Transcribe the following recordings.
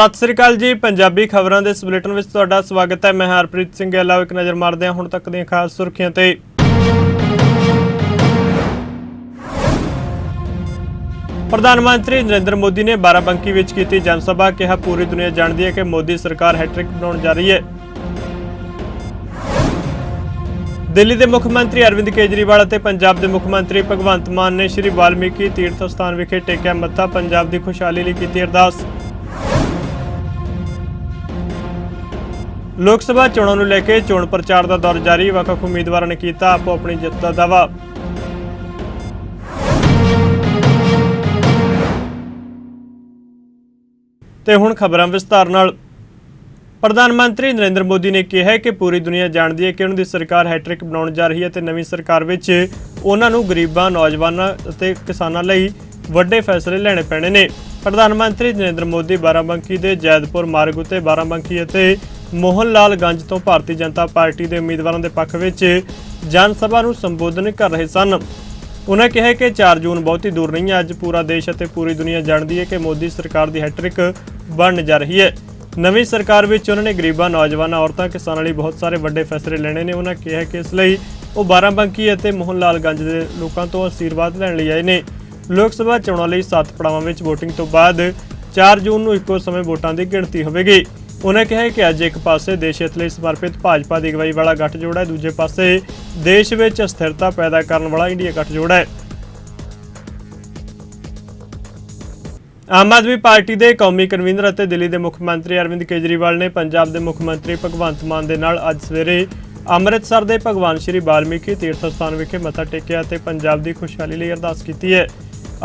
ਸਤਿ ਸ੍ਰੀ ਅਕਾਲ ਜੀ, ਪੰਜਾਬੀ ਖਬਰਾਂ ਦੇ ਇਸ ਬੁਲੇਟਿਨ ਵਿੱਚ ਤੁਹਾਡਾ ਸਵਾਗਤ ਹੈ। ਮੈਂ ਹਰਪ੍ਰੀਤ ਸਿੰਘ ਗਿੱਲ ਇੱਕ ਨਜ਼ਰ ਮਾਰਦੇ ਹਾਂ ਹੁਣ ਤੱਕ ਦੀਆਂ ਖਾਸ ਸੁਰਖੀਆਂ ਤੇ। ਪ੍ਰਧਾਨ ਮੰਤਰੀ ਨਰਿੰਦਰ ਮੋਦੀ ਨੇ ਬਾਰਾਬੰਕੀ ਵਿੱਚ ਕੀਤੀ ਜਨ ਸਭਾ ਕਿਹਾ ਪੂਰੀ ਦੁਨੀਆ ਜਾਣਦੀ ਹੈ ਕਿ ਮੋਦੀ ਸਰਕਾਰ ਹੈਟ੍ਰਿਕ ਬਣਾਉਣ ਜਾ ਰਹੀ ਹੈ। ਦਿੱਲੀ ਦੇ ਮੁੱਖ ਮੰਤਰੀ ਅਰਵਿੰਦ ਕੇਜਰੀਵਾਲ ਅਤੇ ਪੰਜਾਬ ਦੇ ਮੁੱਖ ਮੰਤਰੀ ਭਗਵੰਤ ਮਾਨ ਨੇ ਸ਼੍ਰੀ ਵਾਲਮੀਕੀ ਤੀਰਥ ਸਥਾਨ ਵਿਖੇ ਟੇਕਿਆ ਮੱਥਾ, ਪੰਜਾਬ ਦੀ ਖੁਸ਼ਹਾਲੀ ਲਈ ਕੀਤੀ ਅਰਦਾਸ। ਲੋਕ ਸਭਾ ਚੋਣਾਂ ਨੂੰ ਲੈ ਕੇ ਚੋਣ ਪ੍ਰਚਾਰ ਦਾ ਦੌਰ ਜਾਰੀ, ਵੱਖ-ਵੱਖ ਉਮੀਦਵਾਰਾਂ ਨੇ ਕੀਤਾ ਆਪੋ ਆਪਣੀ ਜਿੱਤ ਦਾ ਦਾਅਵਾ। ਤੇ ਹੁਣ ਖਬਰਾਂ ਵਿਸਤਾਰ ਨਾਲ। ਪ੍ਰਧਾਨ ਮੰਤਰੀ ਨਰਿੰਦਰ ਮੋਦੀ ਨੇ ਕਿਹਾ ਹੈ ਕਿ ਪੂਰੀ ਦੁਨੀਆ ਜਾਣਦੀ ਹੈ ਕਿ ਉਹਨਾਂ ਦੀ ਸਰਕਾਰ ਹੈਟ੍ਰਿਕ ਬਣਾਉਣ ਜਾ ਰਹੀ ਹੈ ਤੇ ਨਵੀਂ ਸਰਕਾਰ ਵਿੱਚ ਉਹਨਾਂ ਨੂੰ ਗਰੀਬਾਂ, ਨੌਜਵਾਨਾਂ ਅਤੇ ਕਿਸਾਨਾਂ ਲਈ ਵੱਡੇ ਫੈਸਲੇ ਲੈਣੇ ਪੈਣੇ ਨੇ। ਪ੍ਰਧਾਨ ਮੰਤਰੀ ਨਰਿੰਦਰ ਮੋਦੀ ਬਾਰਾਬੰਕੀ ਦੇ ਜੈਦਪੁਰ ਮਾਰਗ ਉਤੇ ਬਾਰਾਬੰਕੀ ਅਤੇ ਮੋਹਨ ਲਾਲ ਗੰਜ ਤੋਂ ਭਾਰਤੀ ਜਨਤਾ ਪਾਰਟੀ ਦੇ ਉਮੀਦਵਾਰਾਂ ਦੇ ਪੱਖ ਵਿੱਚ ਜਨ ਸਭਾ ਨੂੰ ਸੰਬੋਧਨ ਕਰ ਰਹੇ ਸਨ। ਉਹਨਾਂ ਕਿਹਾ ਕਿ 4 ਜੂਨ ਬਹੁਤੀ ਦੂਰ ਨਹੀਂ ਹੈ ਅੱਜ ਪੂਰਾ ਦੇਸ਼ ਅਤੇ ਪੂਰੀ ਦੁਨੀਆ ਜਾਣਦੀ ਹੈ ਕਿ ਮੋਦੀ ਸਰਕਾਰ ਦੀ ਹੈਟ੍ਰਿਕ ਬਣਨ ਜਾ ਰਹੀ ਹੈ। ਨਵੀਂ ਸਰਕਾਰ ਵਿੱਚ ਉਹਨਾਂ ਨੇ ਗਰੀਬਾਂ, ਨੌਜਵਾਨਾਂ, ਔਰਤਾਂ, ਕਿਸਾਨਾਂ ਲਈ ਬਹੁਤ ਸਾਰੇ ਵੱਡੇ ਫੈਸਲੇ ਲੈਣੇ ਨੇ। ਉਹਨਾਂ ਕਿਹਾ ਕਿ ਇਸ ਲਈ ਉਹ ਬਾਰਾਬੰਕੀ ਅਤੇ ਮੋਹਨ ਲਾਲ ਗੰਜ ਦੇ ਲੋਕਾਂ ਤੋਂ ਅਸ਼ੀਰਵਾਦ ਲੈਣ ਲਈ ਆਏ ਨੇ। ਲੋਕ ਸਭਾ ਚੋਣਾਂ ਲਈ 7 ਪੜਾਵਾਂ ਵਿੱਚ VOTING ਤੋਂ ਬਾਅਦ 4 ਜੂਨ ਨੂੰ ਇੱਕੋ ਸਮੇਂ ਵੋਟਾਂ ਦੀ ਗਿਣਤੀ ਹੋਵੇਗੀ। ਉਨ੍ਹਾਂ ਕਿਹਾ ਕਿ ਅੱਜ ਇੱਕ ਪਾਸੇ ਦੇਸ਼ ਹਿੱਤ ਲਈ ਸਮਰਪਿਤ ਭਾਜਪਾ ਦੀ ਅਗਵਾਈ ਵਾਲਾ ਗੱਠਜੋੜ ਹੈ, ਦੂਜੇ ਪਾਸੇ ਦੇਸ਼ ਵਿੱਚ ਅਸਥਿਰਤਾ ਪੈਦਾ ਕਰਨ ਵਾਲਾ ਇੰਡੀਆ ਗੱਠਜੋੜ ਹੈ। ਆਮ ਆਦਮੀ ਪਾਰਟੀ ਦੇ ਕੌਮੀ ਕਨਵੀਨਰ ਅਤੇ ਦਿੱਲੀ ਦੇ ਮੁੱਖ ਮੰਤਰੀ ਅਰਵਿੰਦ ਕੇਜਰੀਵਾਲ ਨੇ ਪੰਜਾਬ ਦੇ ਮੁੱਖ ਮੰਤਰੀ ਭਗਵੰਤ ਮਾਨ ਦੇ ਨਾਲ ਅੱਜ ਸਵੇਰੇ ਅੰਮ੍ਰਿਤਸਰ ਦੇ ਭਗਵਾਨ ਸ਼੍ਰੀ ਬਾਲਮੀਕੀ ਤੀਰਥ ਸਥਾਨ ਵਿਖੇ ਮੱਥਾ ਟੇਕਿਆ ਅਤੇ ਪੰਜਾਬ ਦੀ ਖੁਸ਼ਹਾਲੀ ਲਈ ਅਰਦਾਸ ਕੀਤੀ ਹੈ।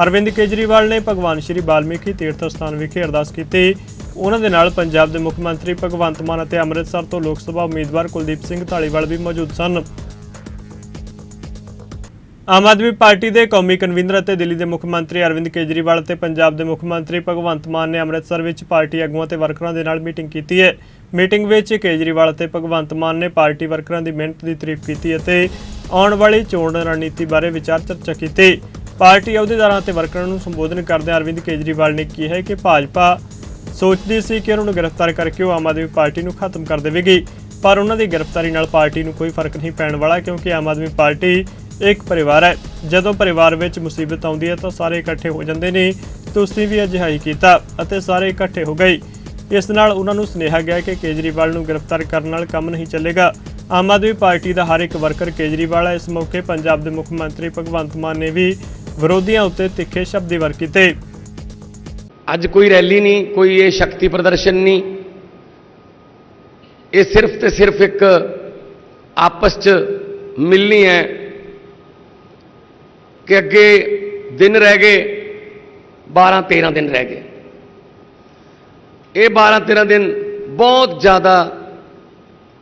ਅਰਵਿੰਦ ਕੇਜਰੀਵਾਲ ਨੇ ਭਗਵਾਨ ਸ਼੍ਰੀ ਬਾਲਮੀਕੀ ਤੀਰਥ ਸਥਾਨ ਵਿਖੇ ਅਰਦਾਸ ਕੀਤੀ ਉਹਨਾਂ ਦੇ ਨਾਲ ਪੰਜਾਬ ਦੇ ਮੁੱਖ ਮੰਤਰੀ ਭਗਵੰਤ ਮਾਨ ਅਤੇ ਅੰਮ੍ਰਿਤਸਰ ਤੋਂ ਲੋਕ ਸਭਾ ਉਮੀਦਵਾਰ ਕੁਲਦੀਪ ਸਿੰਘ ਢਾਲੀਵਾਲ ਵੀ ਮੌਜੂਦ ਸਨ। ਆਮ ਆਦਮੀ ਪਾਰਟੀ ਦੇ ਕੌਮੀ ਕਨਵੀਨਰ ਅਤੇ ਦਿੱਲੀ ਦੇ ਮੁੱਖ ਮੰਤਰੀ ਅਰਵਿੰਦ ਕੇਜਰੀਵਾਲ ਅਤੇ ਪੰਜਾਬ ਦੇ ਮੁੱਖ ਮੰਤਰੀ ਭਗਵੰਤ ਮਾਨ ਨੇ ਅੰਮ੍ਰਿਤਸਰ ਵਿੱਚ ਪਾਰਟੀ ਆਗੂਆਂ ਤੇ ਵਰਕਰਾਂ ਦੇ ਨਾਲ ਮੀਟਿੰਗ ਕੀਤੀ ਹੈ। ਮੀਟਿੰਗ ਵਿੱਚ ਕੇਜਰੀਵਾਲ ਅਤੇ ਭਗਵੰਤ ਮਾਨ ਨੇ ਪਾਰਟੀ ਵਰਕਰਾਂ ਦੀ ਮਿਹਨਤ ਦੀ ਤਾਰੀਫ ਕੀਤੀ ਅਤੇ ਆਉਣ ਵਾਲੀ ਚੋਣ ਰਣਨੀਤੀ ਬਾਰੇ ਵਿਚਾਰ ਚਰਚਾ ਕੀਤੀ। ਪਾਰਟੀ ਅਹੁਦੇਦਾਰਾਂ ਅਤੇ ਵਰਕਰਾਂ ਨੂੰ ਸੰਬੋਧਨ ਕਰਦਿਆਂ ਅਰਵਿੰਦ ਕੇਜਰੀਵਾਲ ਨੇ ਕਿਹਾ ਕਿ ਭਾਜਪਾ ਸੋਚਦੀ ਸੀ ਕਿ ਉਹਨਾਂ ਨੂੰ ਗ੍ਰਿਫਤਾਰ ਕਰਕੇ ਉਹ ਆਮ ਆਦਮੀ ਪਾਰਟੀ ਨੂੰ ਖਤਮ ਕਰ ਦੇਵੇਗੀ। ਪਰ ਉਹਨਾਂ ਦੀ ਗ੍ਰਿਫਤਾਰੀ ਨਾਲ ਪਾਰਟੀ ਨੂੰ ਕੋਈ ਫ਼ਰਕ ਨਹੀਂ ਪੈਣ ਵਾਲਾ ਕਿਉਂਕਿ ਆਮ ਆਦਮੀ ਪਾਰਟੀ ਇੱਕ ਪਰਿਵਾਰ ਹੈ। ਜਦੋਂ ਪਰਿਵਾਰ ਵਿੱਚ ਮੁਸੀਬਤ ਆਉਂਦੀ ਹੈ ਤਾਂ ਸਾਰੇ ਇਕੱਠੇ ਹੋ ਜਾਂਦੇ ਨੇ। ਤੁਸੀਂ ਵੀ ਅਜਿਹਾ ਹੀ ਕੀਤਾ ਅਤੇ ਸਾਰੇ ਇਕੱਠੇ ਹੋ ਗਏ। ਇਸ ਨਾਲ ਉਹਨਾਂ ਨੂੰ ਸੁਨੇਹਾ ਗਿਆ ਕਿ ਕੇਜਰੀਵਾਲ ਨੂੰ ਗ੍ਰਿਫਤਾਰ ਕਰਨ ਨਾਲ ਕੰਮ ਨਹੀਂ ਚੱਲੇਗਾ। ਆਮ ਆਦਮੀ ਪਾਰਟੀ ਦਾ ਹਰ ਇੱਕ ਵਰਕਰ ਕੇਜਰੀਵਾਲ ਹੈ। ਇਸ ਮੌਕੇ ਪੰਜਾਬ ਦੇ ਮੁੱਖ ਮੰਤਰੀ ਭਗਵੰਤ ਮਾਨ ਨੇ ਵੀ ਵਿਰੋਧੀਆਂ ਉੱਤੇ ਤਿੱਖੇ ਸ਼ਬਦੀ ਵਾਰ ਕੀਤੇ। ਅੱਜ ਕੋਈ ਰੈਲੀ ਨਹੀਂ, ਕੋਈ ਇਹ ਸ਼ਕਤੀ ਪ੍ਰਦਰਸ਼ਨ ਨਹੀਂ। ਇਹ ਸਿਰਫ ਤੇ ਸਿਰਫ ਇੱਕ ਆਪਸ ਚ ਮਿਲਣੀ ਹੈ ਕਿ ਅੱਗੇ ਦਿਨ ਰਹਿ ਗਏ 12 13 ਦਿਨ ਰਹਿ ਗਏ। ਇਹ 12 13 ਦਿਨ ਬਹੁਤ ਜ਼ਿਆਦਾ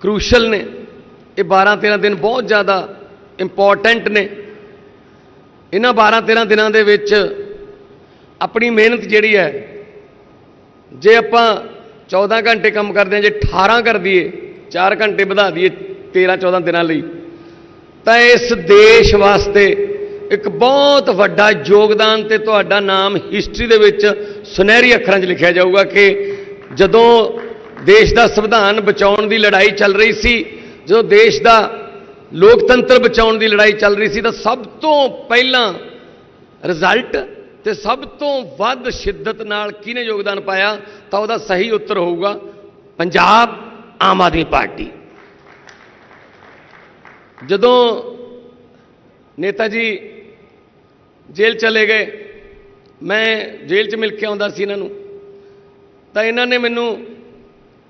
ਕ੍ਰੂਸ਼ਲ ਨੇ। ਇਹ 12 13 ਦਿਨ ਬਹੁਤ ਜ਼ਿਆਦਾ ਇੰਪੋਰਟੈਂਟ ਨੇ। ਇਹਨਾਂ 12 13 ਦਿਨਾਂ ਦੇ ਵਿੱਚ ਆਪਣੀ ਮਿਹਨਤ ਜਿਹੜੀ ਹੈ, ਜੇ ਆਪਾਂ 14 ਘੰਟੇ ਕੰਮ ਕਰਦੇ ਹਾਂ, ਜੇ 18 ਕਰ ਦਈਏ 4 ਘੰਟੇ ਵਧਾ ਦਈਏ 13 14 ਦਿਨਾਂ ਲਈ, ਤਾਂ ਇਸ ਦੇਸ਼ ਵਾਸਤੇ ਇੱਕ ਬਹੁਤ ਵੱਡਾ ਯੋਗਦਾਨ ਤੇ ਤੁਹਾਡਾ ਨਾਮ ਹਿਸਟਰੀ ਦੇ ਵਿੱਚ ਸੁਨਹਿਰੀ ਅੱਖਰਾਂ 'ਚ ਲਿਖਿਆ ਜਾਊਗਾ ਕਿ ਜਦੋਂ ਦੇਸ਼ ਦਾ ਸੰਵਿਧਾਨ ਬਚਾਉਣ ਦੀ ਲੜਾਈ ਚੱਲ ਰਹੀ ਸੀ, ਜਦੋਂ ਦੇਸ਼ ਦਾ ਲੋਕਤੰਤਰ ਬਚਾਉਣ ਦੀ ਲੜਾਈ ਚੱਲ ਰਹੀ ਸੀ, ਤਾਂ ਸਭ ਤੋਂ ਪਹਿਲਾਂ ਰਿਜ਼ਲਟ ਤੇ ਸਭ ਤੋਂ ਵੱਧ ਸ਼ਿੱਦਤ ਨਾਲ ਕਿਹਨੇ ਯੋਗਦਾਨ ਪਾਇਆ? ਤਾਂ ਉਹਦਾ ਸਹੀ ਉੱਤਰ ਹੋਊਗਾ ਪੰਜਾਬ ਆਮ ਆਦਮੀ ਪਾਰਟੀ। ਜਦੋਂ ਨੇਤਾ ਜੀ ਜੇਲ੍ਹ ਚਲੇ ਗਏ, ਮੈਂ ਜੇਲ੍ਹ 'ਚ ਮਿਲ ਕੇ ਆਉਂਦਾ ਸੀ ਇਹਨਾਂ ਨੂੰ, ਤਾਂ ਇਹਨਾਂ ਨੇ ਮੈਨੂੰ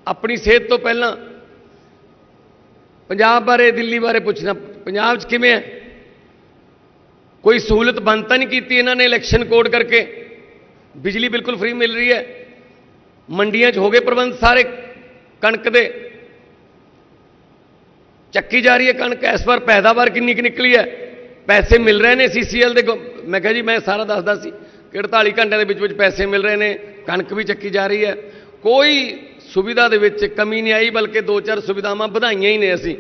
ਆਪਣੀ ਸਿਹਤ ਤੋਂ ਪਹਿਲਾਂ ਪੰਜਾਬ ਬਾਰੇ, ਦਿੱਲੀ ਬਾਰੇ ਪੁੱਛਣਾ, ਪੰਜਾਬ 'ਚ ਕਿਵੇਂ ਹੈ? ਕੋਈ ਸਹੂਲਤ ਬੰਦ ਤਾਂ ਨਹੀਂ ਕੀਤੀ ਇਹਨਾਂ ਨੇ ਇਲੈਕਸ਼ਨ ਕੋਡ ਕਰਕੇ? ਬਿਜਲੀ ਬਿਲਕੁਲ ਫ੍ਰੀ ਮਿਲ ਰਹੀ ਹੈ। ਮੰਡੀਆਂ 'ਚ ਹੋ ਗਏ ਪ੍ਰਬੰਧ ਸਾਰੇ ਕਣਕ ਦੇ। ਚੱਕੀ ਜਾ ਰਹੀ ਹੈ ਕਣਕ। ਇਸ ਵਾਰ ਪੈਦਾਵਾਰ ਕਿੰਨੀ ਕੁ ਨਿਕਲੀ ਹੈ? ਪੈਸੇ ਮਿਲ ਰਹੇ ਨੇ ਸੀਸੀਐਲ ਦੇ ਗੋ- ਮੈਂ ਕਿਹਾ ਜੀ, ਮੈਂ ਸਾਰਾ ਦੱਸਦਾ ਸੀ ਕਿ 48 ਘੰਟਿਆਂ ਦੇ ਵਿੱਚ ਵਿੱਚ ਪੈਸੇ ਮਿਲ ਰਹੇ ਨੇ। ਕਣਕ ਵੀ ਚੱਕੀ ਜਾ ਰਹੀ ਹੈ। ਕੋਈ ਸੁਵਿਧਾ ਦੇ ਵਿੱਚ ਕਮੀ ਨਹੀਂ ਆਈ, ਬਲਕਿ ਦੋ ਚਾਰ ਸੁਵਿਧਾਵਾਂ ਵਧਾਈਆਂ ਹੀ ਨੇ ਅਸੀਂ।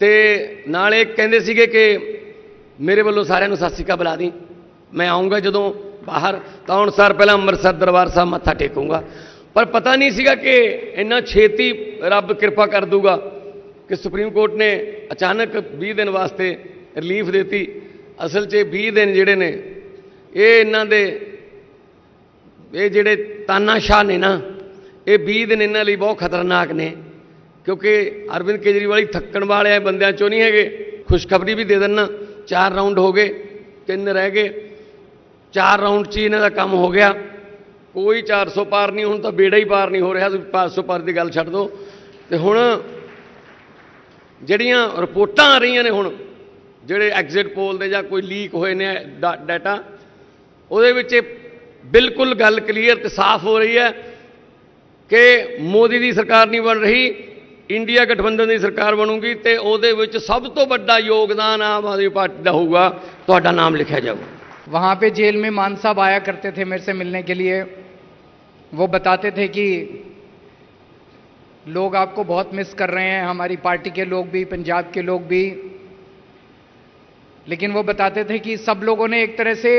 ਤੇ ਨਾਲ ਇਹ ਕਹਿੰਦੇ ਸੀਗੇ ਕਿ ਮੇਰੇ ਵੱਲੋਂ ਸਾਰਿਆਂ ਨੂੰ ਸਤਿ ਸ਼੍ਰੀ ਅਕਾਲ ਬੁਲਾ ਦੀ। ਮੈਂ ਆਉਂਗਾ ਜਦੋਂ ਬਾਹਰ, ਤਾਂ ਹੁਣ ਸਰ ਪਹਿਲਾਂ ਅੰਮ੍ਰਿਤਸਰ ਦਰਬਾਰ ਸਾਹਿਬ ਮੱਥਾ ਟੇਕੂੰਗਾ। ਪਰ ਪਤਾ ਨਹੀਂ ਸੀਗਾ ਕਿ ਇੰਨਾ ਛੇਤੀ ਰੱਬ ਕਿਰਪਾ ਕਰ ਦੂਗਾ ਕਿ ਸੁਪਰੀਮ ਕੋਰਟ ਨੇ ਅਚਾਨਕ 20 ਦਿਨ ਵਾਸਤੇ ਰਿਲੀਫ ਦਿੱਤੀ। ਅਸਲ 'ਚ ਇਹ 20 ਦਿਨ ਜਿਹੜੇ ਨੇ, ਇਹ ਇਹਨਾਂ ਦੇ, ਇਹ ਜਿਹੜੇ ਤਾਨਾਸ਼ਾਹ ਨੇ ਨਾ, ਇਹ 20 ਦਿਨ ਇਹਨਾਂ ਲਈ ਬਹੁਤ ਖਤਰਨਾਕ ਨੇ। ਕਿਉਂਕਿ ਅਰਵਿੰਦ ਕੇਜਰੀਵਾਲ ਹੀ ਥੱਕਣ ਵਾਲੇ ਬੰਦਿਆਂ ਚੋਂ ਨਹੀਂ ਹੈਗੇ। ਖੁਸ਼ਖਬਰੀ ਵੀ ਦੇ ਦੇਣਾ ਚਾਰ ਰਾਉਂਡ ਹੋ ਗਏ, ਤਿੰਨ ਰਹਿ ਗਏ। ਚਾਰ ਰਾਉਂਡ 'ਚ ਹੀ ਇਹਨਾਂ ਦਾ ਕੰਮ ਹੋ ਗਿਆ। ਕੋਈ 400 ਪਾਰ ਨਹੀਂ, ਹੁਣ ਤਾਂ ਬੇੜਾ ਹੀ ਪਾਰ ਨਹੀਂ ਹੋ ਰਿਹਾ। ਤੁਸੀਂ 500 ਪਾਰ ਦੀ ਗੱਲ ਛੱਡ ਦਿਓ। ਤੇ ਹੁਣ ਜਿਹੜੀਆਂ ਰਿਪੋਰਟਾਂ ਆ ਰਹੀਆਂ ਨੇ ਹੁਣ, ਜਿਹੜੇ ਐਗਜ਼ਿਟ ਪੋਲ ਦੇ ਜਾਂ ਕੋਈ ਲੀਕ ਹੋਏ ਨੇ ਡਾ- ਡਾਟਾ ਉਹਦੇ ਵਿੱਚ ਇਹ ਬਿਲਕੁਲ ਗੱਲ ਕਲੀਅਰ ਤੇ ਸਾਫ਼ ਹੋ ਰਹੀ ਹੈ ਕਿ ਮੋਦੀ ਦੀ ਸਰਕਾਰ ਨਹੀਂ ਬਣ ਰਹੀ। ਇੰਡੀਆ ਗਠਬੰਧਨ ਦੀ ਸਰਕਾਰ ਬਣੂਗੀ ਤੇ ਉਹਦੇ ਵਿੱਚ ਸਭ ਤੋਂ ਵੱਡਾ ਯੋਗਦਾਨ ਆਮ ਆਦਮੀ ਪਾਰਟੀ ਦਾ ਹੋਊਗਾ ਤੁਹਾਡਾ ਨਾਮ ਲਿਖਿਆ ਜਾਊਗਾ वहाँ पे जेल में मान साहब आया करते थे मेरे से मिलने के लिए वो बताते थे कि लोग आपको बहुत मिस कर रहे हैं हमारी पार्टी के लोग भी पंजाब के लोग भी लेकिन वो बताते थे कि सब लोगों ने एक तरह से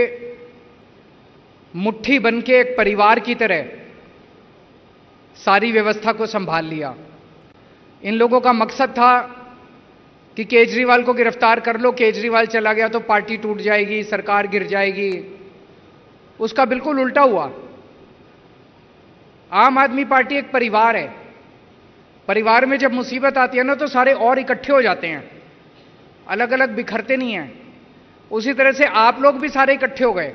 मुट्ठी बन के एक परिवार की तरह सारी व्यवस्था को संभाल लिया इन लोगों का मकसद था कि केजरीवाल को गिरफ़्तार कर लो, केजरीवाल चला गया तो पार्टी टूट जाएगी, सरकार गिर जाएगी। उसका बिल्कुल उल्टा हुआ। आम आदमी पार्टी एक परिवार है। परिवार में जब मुसीबत आती है ना तो सारे और इकट्ठे हो जाते हैं। अलग अलग बिखरते नहीं हैं। उसी तरह से आप लोग भी सारे इकट्ठे हो गए।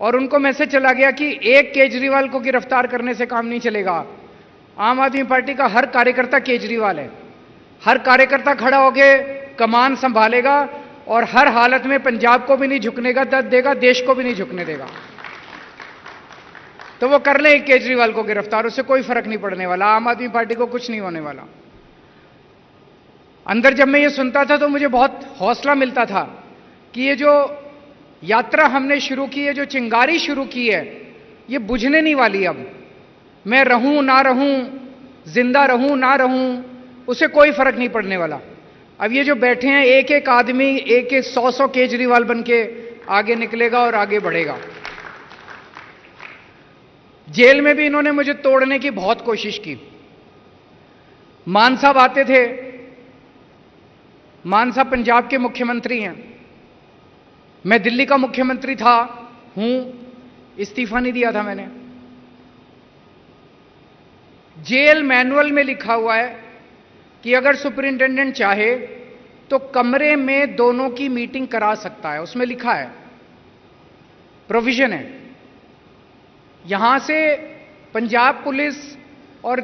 और उनको मैसेज चला गया कि एक केजरीवाल को गिरफ़्तार करने से काम नहीं चलेगा। आम आदमी पार्टी का हर कार्यकर्ता केजरीवाल है। हर कार्यकर्ता खड़ा होके कमान संभालेगा और हर हालत में पंजाब को भी नहीं झुकने का दर्द देगा, देश को भी नहीं झुकने देगा। तो वो कर ले केजरीवाल को गिरफ़्तार, उससे कोई फ़र्क नहीं पड़ने वाला, आम आदमी पार्टी को कुछ नहीं होने वाला। अंदर जब मैं ये सुनता था तो मुझे बहुत हौसला मिलता था कि ये जो यात्रा हमने शुरू की है, जो चिंगारी शुरू की है, ये बुझने नहीं वाली अब। मैं रहूँ, ना रहूँ, ज़िंदा रहूँ, ना रहूँ, उसे कोई फ़र्क नहीं पड़ने वाला। अब ये जो बैठे हैं एक एक आदमी एक एक सौ सौ केजरीवाल बन के आगे निकलेगा और आगे बढ़ेगा। जेल में भी इन्होंने मुझे तोड़ने की बहुत कोशिश की। मान साहब आते थे। मान साहब पंजाब के मुख्यमंत्री हैं। मैं दिल्ली का मुख्यमंत्री था, हूँ। इस्तीफा नहीं दिया था मैंने। जेल मैनुअल में लिखा हुआ है कि अगर सुपरिंटेंडेंट चाहे तो कमरे में दोनों की मीटिंग करा सकता है। उसमें लिखा है प्रोविज़न है। यहाँ से पंजाब पुलिस और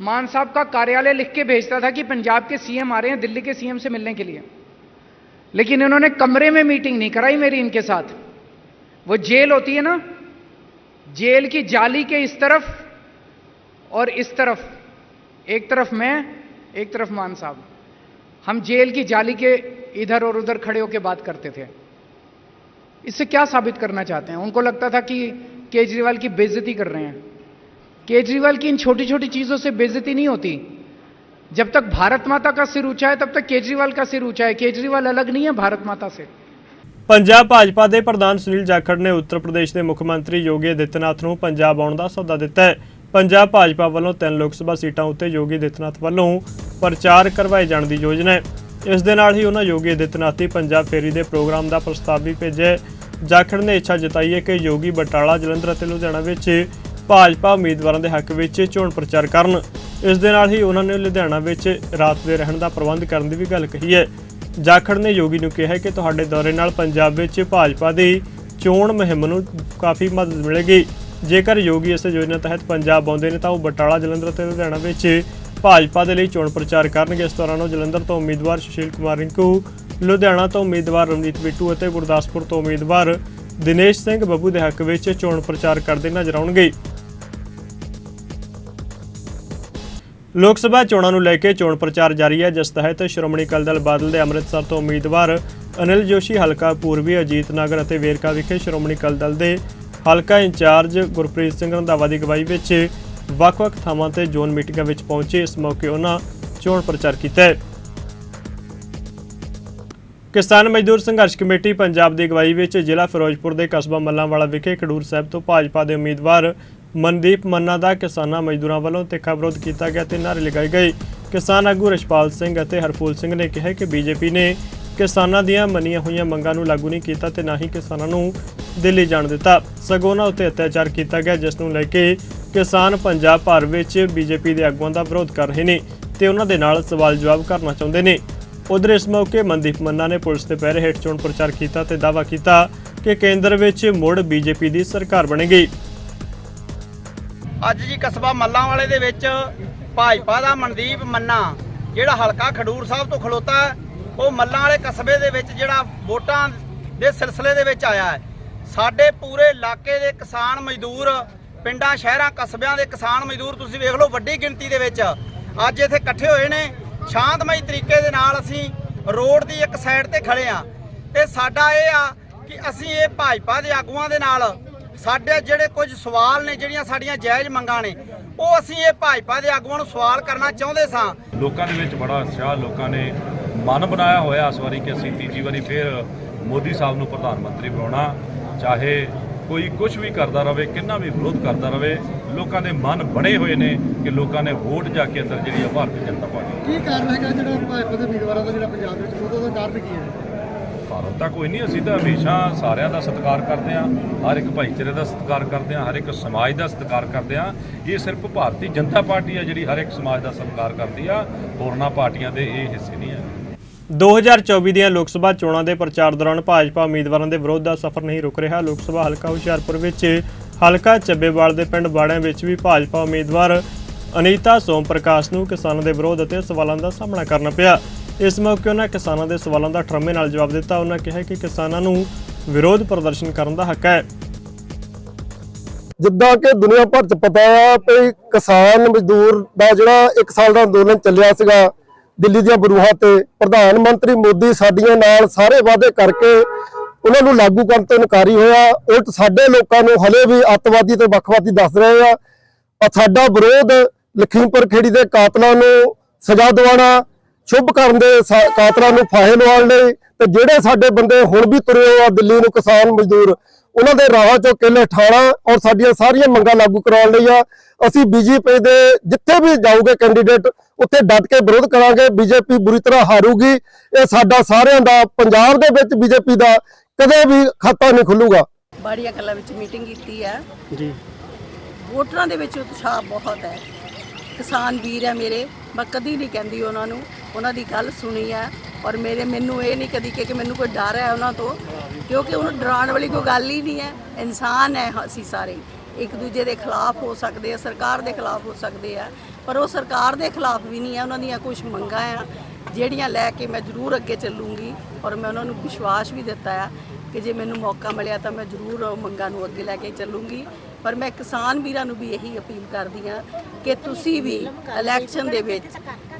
मान साहब का कार्यालय लिख के भेजता था कि पंजाब के सीएम आ रहे हैं दिल्ली के सीएम से मिलने के लिए। लेकिन इन्होंने कमरे में मीटिंग नहीं कराई मेरी इनके साथ। वो जेल होती है ना, जेल की जाली के इस तरफ़ और इस तरफ एक तरफ मैं एक तरफ मान साहब हम जेल की जाली के इधर और उधर खड़े होकर बात करते थे इससे क्या साबित करना चाहते हैं उनको लगता था कि केजरीवाल की बेइज्जती कर रहे हैं केजरीवाल की इन छोटी छोटी चीजों से बेइज्जती नहीं होती जब तक भारत माता का सिर ऊंचा है तब तक केजरीवाल का सिर ऊंचा है केजरीवाल अलग नहीं है भारत माता से ਪੰਜਾਬ ਭਾਜਪਾ ਦੇ ਪ੍ਰਧਾਨ ਸੁਨੀਲ ਜਾਖੜ ਨੇ ਉੱਤਰ ਪ੍ਰਦੇਸ਼ ਦੇ ਮੁੱਖ ਮੰਤਰੀ ਯੋਗੀ ਆਦਿੱਤਿਆਨਾਥ ਨੂੰ ਪੰਜਾਬ ਆਉਣ ਦਾ ਸੱਦਾ ਦਿੱਤਾ ਹੈ ਪੰਜਾਬ ਭਾਜਪਾ ਵੱਲੋਂ ਤਿੰਨ ਲੋਕ ਸਭਾ ਸੀਟਾਂ ਉੱਤੇ ਯੋਗੀ ਆਦਿੱਤਿਆਨਾਥ ਵੱਲੋਂ ਪ੍ਰਚਾਰ ਕਰਵਾਏ ਜਾਣ ਦੀ ਯੋਜਨਾ ਹੈ। ਇਸ ਦੇ ਨਾਲ ਹੀ ਉਹਨਾਂ ਯੋਗੀ ਆਦਿੱਤਿਆਨਾਥ ਦੀ ਪੰਜਾਬ ਫੇਰੀ ਦੇ ਪ੍ਰੋਗਰਾਮ ਦਾ ਪ੍ਰਸਤਾਵ ਵੀ ਭੇਜਿਆ ਜਾਖੜ ਨੇ ਇੱਛਾ ਜਤਾਈ ਹੈ ਕਿ ਯੋਗੀ ਬਟਾਲਾ, ਜਲੰਧਰ ਅਤੇ ਲੁਧਿਆਣਾ ਵਿੱਚ ਭਾਜਪਾ ਉਮੀਦਵਾਰਾਂ ਦੇ ਹੱਕ ਵਿੱਚ ਚੋਣ ਪ੍ਰਚਾਰ ਕਰਨ। ਇਸ ਦੇ ਨਾਲ ਹੀ ਉਹਨਾਂ ਨੇ ਲੁਧਿਆਣਾ ਵਿੱਚ ਰਾਤ ਦੇ ਰਹਿਣ ਦਾ ਪ੍ਰਬੰਧ ਕਰਨ ਦੀ ਵੀ ਗੱਲ ਕਹੀ ਹੈ। ਜਾਖੜ ਨੇ ਯੋਗੀ ਨੂੰ ਕਿਹਾ ਕਿ ਤੁਹਾਡੇ ਦੌਰੇ ਨਾਲ ਪੰਜਾਬ ਵਿੱਚ ਭਾਜਪਾ ਦੀ ਚੋਣ ਮੁਹਿੰਮ ਨੂੰ ਕਾਫੀ ਮਦਦ ਮਿਲੇਗੀ। ਜੇਕਰ ਯੋਗੀ ਇਸ ਯੋਜਨਾ ਤਹਿਤ ਪੰਜਾਬ ਆਉਂਦੇ ਨੇ ਤਾਂ ਉਹ ਬਟਾਲਾ, ਜਲੰਧਰ ਅਤੇ ਲੁਧਿਆਣਾ ਵਿੱਚ ਭਾਜਪਾ ਦੇ ਲਈ ਚੋਣ ਪ੍ਰਚਾਰ ਕਰਨਗੇ। ਇਸ ਦੌਰਾਨ ਉਹ ਜਲੰਧਰ ਤੋਂ ਉਮੀਦਵਾਰ ਸੁਸ਼ੀਲ ਕੁਮਾਰ ਰਿੰਕੂ, ਲੁਧਿਆਣਾ ਤੋਂ ਉਮੀਦਵਾਰ ਰਮਨੀਤ ਬਿੱਟੂ ਅਤੇ ਗੁਰਦਾਸਪੁਰ ਤੋਂ ਉਮੀਦਵਾਰ ਦਿਨੇਸ਼ ਸਿੰਘ ਬੱਬੂ ਦੇ ਹੱਕ ਵਿੱਚ ਚੋਣ ਪ੍ਰਚਾਰ ਕਰਦੇ ਨਜ਼ਰ ਆਉਣਗੇ। ਲੋਕ ਸਭਾ ਚੋਣਾਂ ਨੂੰ ਲੈ ਕੇ ਚੋਣ ਪ੍ਰਚਾਰ ਜਾਰੀ ਹੈ। ਜਿਸ ਤਹਿਤ ਸ਼੍ਰੋਮਣੀ ਅਕਾਲੀ ਦਲ ਬਾਦਲ ਦੇ ਅੰਮ੍ਰਿਤਸਰ ਤੋਂ ਉਮੀਦਵਾਰ ਅਨਿਲ ਜੋਸ਼ੀ, ਹਲਕਾ ਪੂਰਬੀ ਅਜੀਤ ਨਗਰ ਅਤੇ ਵੇਰਕਾ ਵਿਖੇ ਸ਼੍ਰੋਮਣੀ ਅਕਾਲੀ ਦਲ ਦੇ ਹਲਕਾ ਇੰਚਾਰਜ ਗੁਰਪ੍ਰੀਤ ਸਿੰਘ ਰੰਧਾਵਾ ਦੀ ਅਗਵਾਈ ਵਿੱਚ ਵੱਖ-ਵੱਖ ਥਾਵਾਂ ਤੇ ਜ਼ੋਨ ਮੀਟਿੰਗਾਂ ਵਿੱਚ ਪਹੁੰਚੇ। ਇਸ ਮੌਕੇ ਉਹਨਾਂ ਚੋਣ ਪ੍ਰਚਾਰ ਕੀਤਾ ਹੈ। ਕਿਸਾਨ ਮਜ਼ਦੂਰ ਸੰਘਰਸ਼ ਕਮੇਟੀ ਪੰਜਾਬ ਦੀ ਅਗਵਾਈ ਵਿੱਚ ਜ਼ਿਲ੍ਹਾ ਫਿਰੋਜ਼ਪੁਰ ਦੇ ਕਸਬਾ ਮੱਲਾਂਵਾਲਾ ਵਿਖੇ ਖਡੂਰ ਸਾਹਿਬ ਤੋਂ ਭਾਜਪਾ ਦੇ ਉਮੀਦਵਾਰ ਮਨਦੀਪ ਮੰਨਾ ਦਾ ਕਿਸਾਨਾਂ ਮਜ਼ਦੂਰਾਂ ਵੱਲੋਂ ਤਿੱਖਾ ਵਿਰੋਧ ਕੀਤਾ ਗਿਆ ਤੇ ਨਾਅਰੇ ਲਗਾਏ ਗਏ। ਕਿਸਾਨ ਆਗੂ ਰਛਪਾਲ ਸਿੰਘ ਅਤੇ ਹਰਫੂਲ ਸਿੰਘ ਨੇ ਕਿਹਾ ਕਿ ਬੀਜੇਪੀ ਨੇ ਕਿਸਾਨਾਂ ਦੀਆਂ ਮੰਨੀਆਂ ਹੋਈਆਂ ਮੰਗਾਂ ਨੂੰ ਲਾਗੂ ਨਹੀਂ ਕੀਤਾ ਤੇ ਨਾ ਹੀ ਕਿਸਾਨਾਂ ਨੂੰ ਦਿੱਲੀ ਜਾਣ ਦਿੱਤਾ। ਸਗੋਂ ਉਹਨਾਂ ਉੱਤੇ ਅਤਿਆਚਾਰ ਕੀਤਾ ਗਿਆ ਜਿਸ ਨੂੰ ਲੈ ਕੇ ਕਿਸਾਨ ਪੰਜਾਬ ਭਰ ਵਿੱਚ ਬੀਜੇਪੀ ਦੇ ਆਗੂਆਂ ਦਾ ਵਿਰੋਧ ਕਰ ਰਹੇ ਨੇ ਤੇ ਉਹਨਾਂ ਦੇ ਨਾਲ ਸਵਾਲ ਜਵਾਬ ਕਰਨਾ ਚਾਹੁੰਦੇ ਨੇ। ਉਧਰ ਇਸ ਮੌਕੇ ਮਨਦੀਪ ਮੰਨਾ ਨੇ ਪੁਲਿਸ ਦੇ ਪਹਿਰੇ ਹੇਠ ਚੋਣ ਪ੍ਰਚਾਰ ਕੀਤਾ ਤੇ ਦਾਅਵਾ ਕੀਤਾ ਕਿ ਕੇਂਦਰ ਵਿੱਚ ਮੁੜ ਬੀਜੇਪੀ ਦੀ ਸਰਕਾਰ ਬਣੇਗੀ ਅੱਜ ਜੀ ਕਸਬਾ ਮੱਲਾਂ ਵਾਲੇ ਦੇ ਵਿੱਚ ਭਾਜਪਾ ਦਾ ਮਨਦੀਪ ਮੰਨਾ ਜਿਹੜਾ ਹਲਕਾ ਖਡੂਰ ਸਾਹਿਬ ਤੋਂ ਖਲੋਤਾ ਹੈ, ਉਹ ਮੱਲਾਂ ਵਾਲੇ ਕਸਬੇ ਦੇ ਵਿੱਚ ਜਿਹੜਾ ਵੋਟਾਂ ਦੇ ਸਿਲਸਿਲੇ ਦੇ ਵਿੱਚ ਆਇਆ ਹੈ। ਸਾਡੇ ਪੂਰੇ ਇਲਾਕੇ ਦੇ ਕਿਸਾਨ ਮਜ਼ਦੂਰ, ਪਿੰਡਾਂ, ਸ਼ਹਿਰਾਂ, ਕਸਬਿਆਂ ਦੇ ਕਿਸਾਨ ਮਜ਼ਦੂਰ, ਤੁਸੀਂ ਵੇਖ ਲਓ ਵੱਡੀ ਗਿਣਤੀ ਦੇ ਵਿੱਚ ਅੱਜ ਇੱਥੇ ਇਕੱਠੇ ਹੋਏ ਨੇ। ਸ਼ਾਂਤਮਈ ਤਰੀਕੇ ਦੇ ਨਾਲ ਅਸੀਂ ਰੋਡ ਦੀ ਇੱਕ ਸਾਈਡ ਤੇ ਖੜੇ ਆ ਤੇ ਸਾਡਾ ਇਹ ਆ ਕਿ ਅਸੀਂ ਇਹ ਭਾਜਪਾ ਦੇ ਆਗੂਆਂ ਦੇ ਨਾਲ ਸਾਡੇ ਜਿਹੜੇ ਕੁਝ ਸਵਾਲ ਨੇ, ਜਿਹੜੀਆਂ ਸਾਡੀਆਂ ਜਾਇਜ਼ ਮੰਗਾਂ ਨੇ, ਉਹ ਅਸੀਂ ਇਹ ਭਾਜਪਾ ਦੇ ਆਗੂਆਂ ਨੂੰ ਸਵਾਲ ਕਰਨਾ ਚਾਹੁੰਦੇ ਸਾਂ। ਲੋਕਾਂ ਦੇ ਵਿੱਚ ਬੜਾ ਉਤਸ਼ਾਹ, ਲੋਕਾਂ ਨੇ ਮਨ ਬਣਾਇਆ ਹੋਇਆ ਇਸ ਵਾਰੀ ਕਿ ਅਸੀਂ ਤੀਜੀ ਵਾਰੀ ਫਿਰ ਮੋਦੀ ਸਾਹਿਬ ਨੂੰ ਪ੍ਰਧਾਨ ਮੰਤਰੀ ਬਣਾਉਣਾ। ਚਾਹੇ ਕੋਈ ਕੁਝ ਵੀ ਕਰਦਾ ਰਵੇ ਕਿੰਨਾ ਵੀ ਵਿਰੋਧ ਕਰਦਾ ਰਵੇ ਲੋਕਾਂ ਦੇ ਮਨ ਬਣੇ ਹੋਏ ਨੇ ਕਿ ਲੋਕਾਂ ਨੇ ਵੋਟ ਜਾ ਕੇ ਅੰਦਰ ਜਿਹੜੀ ਆ ਭਾਰਤੀ ਜਨਤਾ ਪਾਰਟੀ ਕੀ ਕਾਰਨ ਹੈਗਾ ਜਿਹੜਾ ਭਾਜਪਾ ਦੇ ਉਮੀਦਵਾਰਾਂ ਦਾ ਜਿਹੜਾ ਪੰਜਾਬ ਵਿੱਚ ਉਹਦਾ ਕਾਰਨ ਕੀ ਹੈ? ਭਾਰਤ ਤਾਂ ਕੋਈ ਨਹੀਂ ਅਸੀਂ ਤਾਂ ਹਮੇਸ਼ਾ ਸਾਰਿਆਂ ਦਾ ਸਤਿਕਾਰ ਕਰਦੇ ਹਾਂ ਹਰ ਇੱਕ ਭਾਈਚਾਰੇ ਦਾ ਸਤਿਕਾਰ ਕਰਦੇ ਹਾਂ ਹਰ ਇੱਕ ਸਮਾਜ ਦਾ ਸਤਿਕਾਰ ਕਰਦੇ ਹਾਂ। ਇਹ ਸਿਰਫ ਭਾਰਤੀ ਜਨਤਾ ਪਾਰਟੀ ਆ ਜਿਹੜੀ ਹਰ ਇੱਕ ਸਮਾਜ ਦਾ ਸਤਿਕਾਰ ਕਰਦੀ ਆ ਹੋਰਨਾਂ ਪਾਰਟੀਆਂ ਦੇ ਇਹ ਹਿੱਸੇ ਨਹੀਂ ਹੈ 2024 ਦੀਆਂ ਲੋਕ ਸਭਾ ਚੋਣਾਂ ਦੇ ਪ੍ਰਚਾਰ ਦੌਰਾਨ ਭਾਜਪਾ ਉਮੀਦਵਾਰਾਂ ਦੇ ਵਿਰੋਧ ਦਾ ਸਫ਼ਰ ਨਹੀਂ ਰੁਕ ਰਿਹਾ। ਲੋਕ ਸਭਾ ਹਲਕਾ ਹੁਸ਼ਿਆਰਪੁਰ ਵਿੱਚ ਹਲਕਾ ਚੱਬੇਵਾਲ ਦੇ ਪਿੰਡ ਬਾੜਿਆਂ ਵਿੱਚ ਵੀ ਭਾਜਪਾ ਉਮੀਦਵਾਰ ਅਨੀਤਾ ਸੋਮ ਪ੍ਰਕਾਸ਼ ਨੂੰ ਕਿਸਾਨਾਂ ਦੇ ਵਿਰੋਧ ਅਤੇ ਸਵਾਲਾਂ ਦਾ ਸਾਹਮਣਾ ਕਰਨਾ ਪਿਆ। ਇਸ ਮੌਕੇ ਉਹਨਾਂ ਕਿਸਾਨਾਂ ਦੇ ਸਵਾਲਾਂ ਦਾ ਠਰਮੇ ਨਾਲ ਜਵਾਬ ਦਿੱਤਾ। ਉਹਨਾਂ ਕਿਹਾ ਕਿ ਕਿਸਾਨਾਂ ਨੂੰ ਵਿਰੋਧ ਪ੍ਰਦਰਸ਼ਨ ਕਰਨ ਦਾ ਹੱਕ ਹੈ। ਜਿੱਦਾਂ ਕਿ ਦੁਨੀਆ ਭਰ ਚ ਪਤਾ ਆ ਕਿ ਕਿਸਾਨ ਮਜ਼ਦੂਰ ਦਾ ਜਿਹੜਾ 1 ਸਾਲ ਦਾ ਅੰਦੋਲਨ ਚੱਲਿਆ ਸੀਗਾ ਦਿੱਲੀ ਦੀਆਂ ਬਰੂਹਾਂ ਤੇ ਪ੍ਰਧਾਨ ਮੰਤਰੀ ਮੋਦੀ ਸਾਡੀਆਂ ਨਾਲ ਸਾਰੇ ਵਾਅਦੇ ਕਰਕੇ ਉਹਨਾਂ ਨੂੰ ਲਾਗੂ ਕਰਨ ਤੋਂ ਇਨਕਾਰੀ ਹੋਇਆ। ਉਲਟ ਸਾਡੇ ਲੋਕਾਂ ਨੂੰ ਹਲੇ ਵੀ ਅੱਤਵਾਦੀ ਤੇ ਵੱਖਵਾਦੀ ਦੱਸ ਰਹੇ ਆ। ਆ ਸਾਡਾ ਵਿਰੋਧ ਲਖੀਮਪੁਰ ਖੇੜੀ ਦੇ ਕਾਤਲਾਂ ਨੂੰ ਸਜ਼ਾ ਦਿਵਾਉਣਾ, ਸ਼ੁਭ ਕਰਨ ਦੇ ਕਾਤਲਾਂ ਨੂੰ ਫਾਹੇ ਲਵਾਉਣ ਲਈ ਤੇ ਜਿਹੜੇ ਸਾਡੇ ਬੰਦੇ ਹੁਣ ਵੀ ਤੁਰੇ ਹੋਏ ਆ ਦਿੱਲੀ ਨੂੰ ਕਿਸਾਨ ਮਜ਼ਦੂਰ ਉਹਨਾਂ ਦੇ ਰਾਹਾਂ ਚੋਂ ਕਿੱਲੇ ਠਾਣਾ ਔਰ ਸਾਡੀਆਂ ਸਾਰੀਆਂ ਮੰਗਾਂ ਲਾਗੂ ਕਰਾਉਣ ਲਈ ਆ। ਅਸੀਂ ਬੀਜੇਪੀ ਦੇ ਜਿੱਥੇ ਵੀ ਜਾਊਗੇ ਕੈਂਡੀਡੇਟ ਉੱਥੇ ਡਟ ਕੇ ਵਿਰੋਧ ਕਰਾਂਗੇ। ਬੀਜੇਪੀ ਬੁਰੀ ਤਰ੍ਹਾਂ ਹਾਰੂਗੀ। ਇਹ ਸਾਡਾ ਸਾਰਿਆਂ ਦਾ ਪੰਜਾਬ ਦੇ ਵਿੱਚ ਬੀਜੇਪੀ ਦਾ ਕਦੇ ਵੀ ਖਾਤਾ ਨਹੀਂ ਖੁੱਲੂਗਾ। ਬਾੜੀਆਂ ਕਲਾਂ ਵਿੱਚ ਮੀਟਿੰਗ ਕੀਤੀ ਹੈ ਜੀ। ਵੋਟਰਾਂ ਦੇ ਵਿੱਚ ਉਤਸ਼ਾਹ ਬਹੁਤ ਹੈ। ਕਿਸਾਨ ਵੀਰ ਹੈ ਮੇਰੇ। ਮੈਂ ਕਦੀ ਨਹੀਂ ਕਹਿੰਦੀ ਉਹਨਾਂ ਨੂੰ। ਉਹਨਾਂ ਦੀ ਗੱਲ ਸੁਣੀ ਹੈ ਔਰ ਮੇਰੇ ਮੈਨੂੰ ਇਹ ਨਹੀਂ ਕਦੀ ਕਿ ਕਿ ਮੈਨੂੰ ਕੋਈ ਡਰ ਹੈ ਉਹਨਾਂ ਤੋਂ, ਕਿਉਂਕਿ ਉਹਨੂੰ ਡਰਾਉਣ ਵਾਲੀ ਕੋਈ ਗੱਲ ਹੀ ਨਹੀਂ ਹੈ। ਇਨਸਾਨ ਹੈ ਅਸੀਂ ਸਾਰੇ। ਇੱਕ ਦੂਜੇ ਦੇ ਖਿਲਾਫ ਹੋ ਸਕਦੇ ਆ, ਸਰਕਾਰ ਦੇ ਖਿਲਾਫ ਹੋ ਸਕਦੇ ਆ, ਪਰ ਉਹ ਸਰਕਾਰ ਦੇ ਖਿਲਾਫ ਵੀ ਨਹੀਂ ਹੈ। ਉਹਨਾਂ ਦੀਆਂ ਕੁਝ ਮੰਗਾਂ ਆ, ਜਿਹੜੀਆਂ ਲੈ ਕੇ ਮੈਂ ਜ਼ਰੂਰ ਅੱਗੇ ਚੱਲੂੰਗੀ। ਔਰ ਮੈਂ ਉਹਨਾਂ ਨੂੰ ਵਿਸ਼ਵਾਸ ਵੀ ਦਿੱਤਾ ਆ ਕਿ ਜੇ ਮੈਨੂੰ ਮੌਕਾ ਮਿਲਿਆ ਤਾਂ ਮੈਂ ਜ਼ਰੂਰ ਉਹ ਮੰਗਾਂ ਨੂੰ ਅੱਗੇ ਲੈ ਕੇ ਚੱਲੂੰਗੀ। ਪਰ ਮੈਂ ਕਿਸਾਨ ਵੀਰਾਂ ਨੂੰ ਵੀ ਇਹੀ ਅਪੀਲ ਕਰਦੀ ਹਾਂ ਕਿ ਤੁਸੀਂ ਵੀ ਇਲੈਕਸ਼ਨ ਦੇ ਵਿੱਚ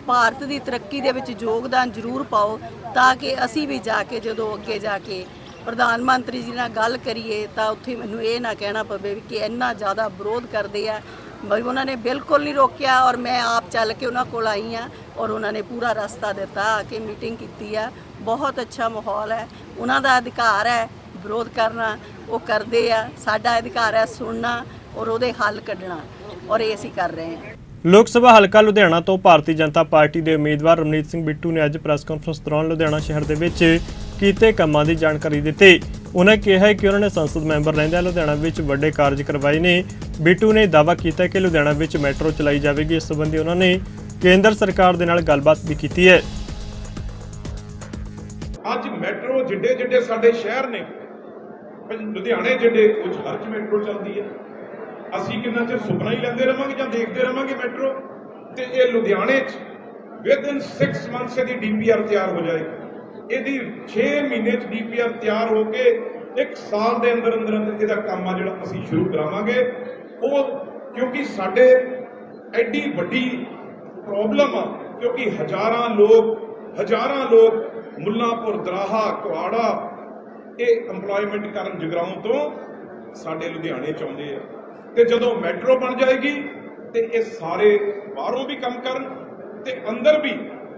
ਭਾਰਤ ਦੀ ਤਰੱਕੀ ਦੇ ਵਿੱਚ ਯੋਗਦਾਨ ਜ਼ਰੂਰ ਪਾਓ ਤਾਂ ਕਿ ਅਸੀਂ ਵੀ ਜਾ ਕੇ, ਜਦੋਂ ਅੱਗੇ ਜਾ ਕੇ ਪ੍ਰਧਾਨ ਮੰਤਰੀ ਜੀ ਨਾਲ ਗੱਲ ਕਰੀਏ ਤਾਂ ਉੱਥੇ ਮੈਨੂੰ ਇਹ ਨਾ ਕਹਿਣਾ ਪਵੇ ਕਿ ਇੰਨਾ ਜ਼ਿਆਦਾ ਵਿਰੋਧ ਕਰਦੇ ਆ। ਬਈ ਉਹਨਾਂ ਨੇ ਬਿਲਕੁਲ ਨਹੀਂ ਰੋਕਿਆ ਔਰ ਮੈਂ ਆਪ ਚੱਲ ਕੇ ਉਹਨਾਂ ਕੋਲ ਆਈ ਆ ਔਰ ਉਹਨਾਂ ਨੇ ਪੂਰਾ ਰਸਤਾ ਦਿੱਤਾ, ਆ ਕੇ ਮੀਟਿੰਗ ਕੀਤੀ ਆ। ਬਹੁਤ ਅੱਛਾ ਮਾਹੌਲ ਹੈ। ਉਹਨਾਂ ਦਾ ਅਧਿਕਾਰ ਹੈ ਵਿਰੋਧ ਕਰਨਾ, ਉਹ ਕਰਦੇ ਆ। ਸਾਡਾ ਅਧਿਕਾਰ ਹੈ ਸੁਣਨਾ ਔਰ ਉਹਦੇ ਹੱਲ ਕੱਢਣਾ ਔਰ ਇਹ ਅਸੀਂ ਕਰ ਰਹੇ ਹਾਂ। ਲੋਕ ਸਭਾ ਹਲਕਾ ਲੁਧਿਆਣਾ ਤੋਂ ਭਾਰਤੀ ਜਨਤਾ ਪਾਰਟੀ ਦੇ ਉਮੀਦਵਾਰ ਰਮਨੀਤ ਸਿੰਘ ਬਿੱਟੂ ਨੇ ਅੱਜ ਪ੍ਰੈਸ ਕਾਨਫਰੰਸ ਦੌਰਾਨ ਲੁਧਿਆਣਾ ਸ਼ਹਿਰ ਦੇ ਵਿੱਚ ਕੀਤੇ ਕੰਮਾਂ ਦੀ ਜਾਣਕਾਰੀ ਦਿੱਤੀ। ਉਹਨਾਂ ਕਿਹਾ ਕਿ ਉਹਨਾਂ ਨੇ ਸੰਸਦ ਮੈਂਬਰ ਰਹਿੰਦਿਆਂ ਲੁਧਿਆਣਾ ਵਿੱਚ ਵੱਡੇ ਕਾਰਜ ਕਰਵਾਏ ਨੇ। ਬਿੱਟੂ ਨੇ ਦਾਅਵਾ ਕੀਤਾ ਕਿ ਲੁਧਿਆਣਾ ਵਿੱਚ ਮੈਟਰੋ ਚਲਾਈ ਜਾਵੇਗੀ। ਇਸ ਸੰਬੰਧੀ ਉਹਨਾਂ ਨੇ ਕੇਂਦਰ ਸਰਕਾਰ ਦੇ ਨਾਲ ਗੱਲਬਾਤ ਵੀ ਕੀਤੀ ਹੈ। ਅੱਜ ਮੈਟਰੋ ਜਿੱਡੇ ਜਿੱਡੇ ਸਾਡੇ ਸ਼ਹਿਰ ਨੇ, ਲੁਧਿਆਣੇ ਜਿੱਡੇ ਕੁਝ ਹਰ ਚ ਮੈਟਰੋ ਚੱਲਦੀ ਹੈ। ਅਸੀਂ ਕਿੰਨਾ ਚਿਰ ਸੁਪਨਾ ਹੀ ਲੈਂਦੇ ਰਵਾਂਗੇ ਜਾਂ ਦੇਖਦੇ ਰਵਾਂਗੇ ਮੈਟਰੋ? ਤੇ ਇਹ ਲੁਧਿਆਣੇ ਚ ਵਿਦਨ 6 ਮੰਥਸ ਇਹਦੀ ਡੀਪੀਆਰ ਤਿਆਰ ਹੋ ਜਾਏਗੀ। ਇਹਦੀ 6 ਮਹੀਨੇ ਚ ਡੀਪੀਆਰ ਤਿਆਰ ਹੋ ਕੇ ਇੱਕ ਸਾਲ ਦੇ ਅੰਦਰ ਅੰਦਰ ਅੰਦਰ ਇਹਦਾ ਕੰਮ ਆ ਜਿਹੜਾ ਅਸੀਂ ਸ਼ੁਰੂ ਕਰਾਵਾਂਗੇ। ਉਹ ਕਿਉਂਕਿ ਸਾਡੇ ਐਡੀ ਵੱਡੀ ਪ੍ਰੋਬਲਮ ਆ, ਕਿਉਂਕਿ ਹਜ਼ਾਰਾਂ ਲੋਕ ਹਜ਼ਾਰਾਂ ਲੋਕ ਮੁੱਲਾਂਪੁਰ, ਦਰਾਹਾ ਕੁਆੜਾ ਇਹ EMPLOYMENT ਕਰਨ ਜਗਰਾਉਂ ਤੋਂ ਸਾਡੇ ਲੁਧਿਆਣੇ ਚ ਆਉਂਦੇ ਆ। ਤੇ ਜਦੋਂ ਮੈਟਰੋ ਬਣ ਜਾਏਗੀ, ਤੇ ਇਹ ਸਾਰੇ ਬਾਹਰੋਂ ਵੀ ਕੰਮ ਕਰਨ ਤੇ ਅੰਦਰ ਵੀ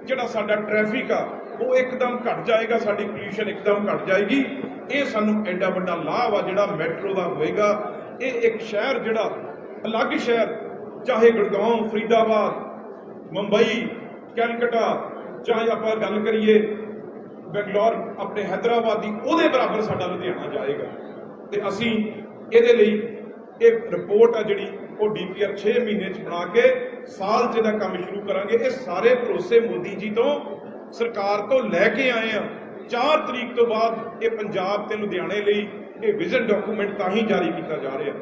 ਜਿਹੜਾ ਸਾਡਾ ਟ੍ਰੈਫਿਕ ਆ, ਉਹ ਇੱਕਦਮ ਘਟ ਜਾਏਗਾ, ਸਾਡੀ ਪੋਲੂਸ਼ਨ ਇੱਕਦਮ ਘਟ ਜਾਏਗੀ। ਇਹ ਸਾਨੂੰ ਐਡਾ ਵੱਡਾ ਲਾਭ ਆ ਜਿਹੜਾ ਮੈਟਰੋ ਦਾ ਹੋਏਗਾ। ਇਹ ਇੱਕ ਸ਼ਹਿਰ ਜਿਹੜਾ ਅਲੱਗ ਸ਼ਹਿਰ, ਚਾਹੇ ਗੁੜਗਾਉਂ, ਫਰੀਦਾਬਾਦ, ਮੁੰਬਈ, ਕੈਲਕਟਾ, ਚਾਹੇ ਆਪਾਂ ਗੱਲ ਕਰੀਏ ਬੰਗਲੌਰ, ਆਪਣੇ ਹੈਦਰਾਬਾਦ ਦੀ, ਉਹਦੇ ਬਰਾਬਰ ਸਾਡਾ ਲੁਧਿਆਣਾ ਜਾਏਗਾ। ਤੇ ਅਸੀਂ ਇਹਦੇ ਲਈ ਇਹ ਰਿਪੋਰਟ ਆ ਜਿਹੜੀ ਉਹ ਡੀਪੀਆਰ 6 ਮਹੀਨੇ ਚ ਬਣਾ ਕੇ ਸਾਲ ਚ ਦਾ ਕੰਮ ਸ਼ੁਰੂ ਕਰਾਂਗੇ। ਇਹ ਸਾਰੇ ਭਰੋਸੇ ਮੋਦੀ ਜੀ ਤੋਂ, ਸਰਕਾਰ ਤੋਂ ਲੈ ਕੇ ਆਏ ਆ। 4 ਤਰੀਕ ਤੋਂ ਬਾਅਦ ਇਹ ਪੰਜਾਬ ਤੇ ਲੁਧਿਆਣੇ ਲਈ ਇਹ ਵਿਜ਼ਨ ਡਾਕੂਮੈਂਟ ਤਾਂ ਹੀ ਜਾਰੀ ਕੀਤਾ ਜਾ ਰਿਹਾ।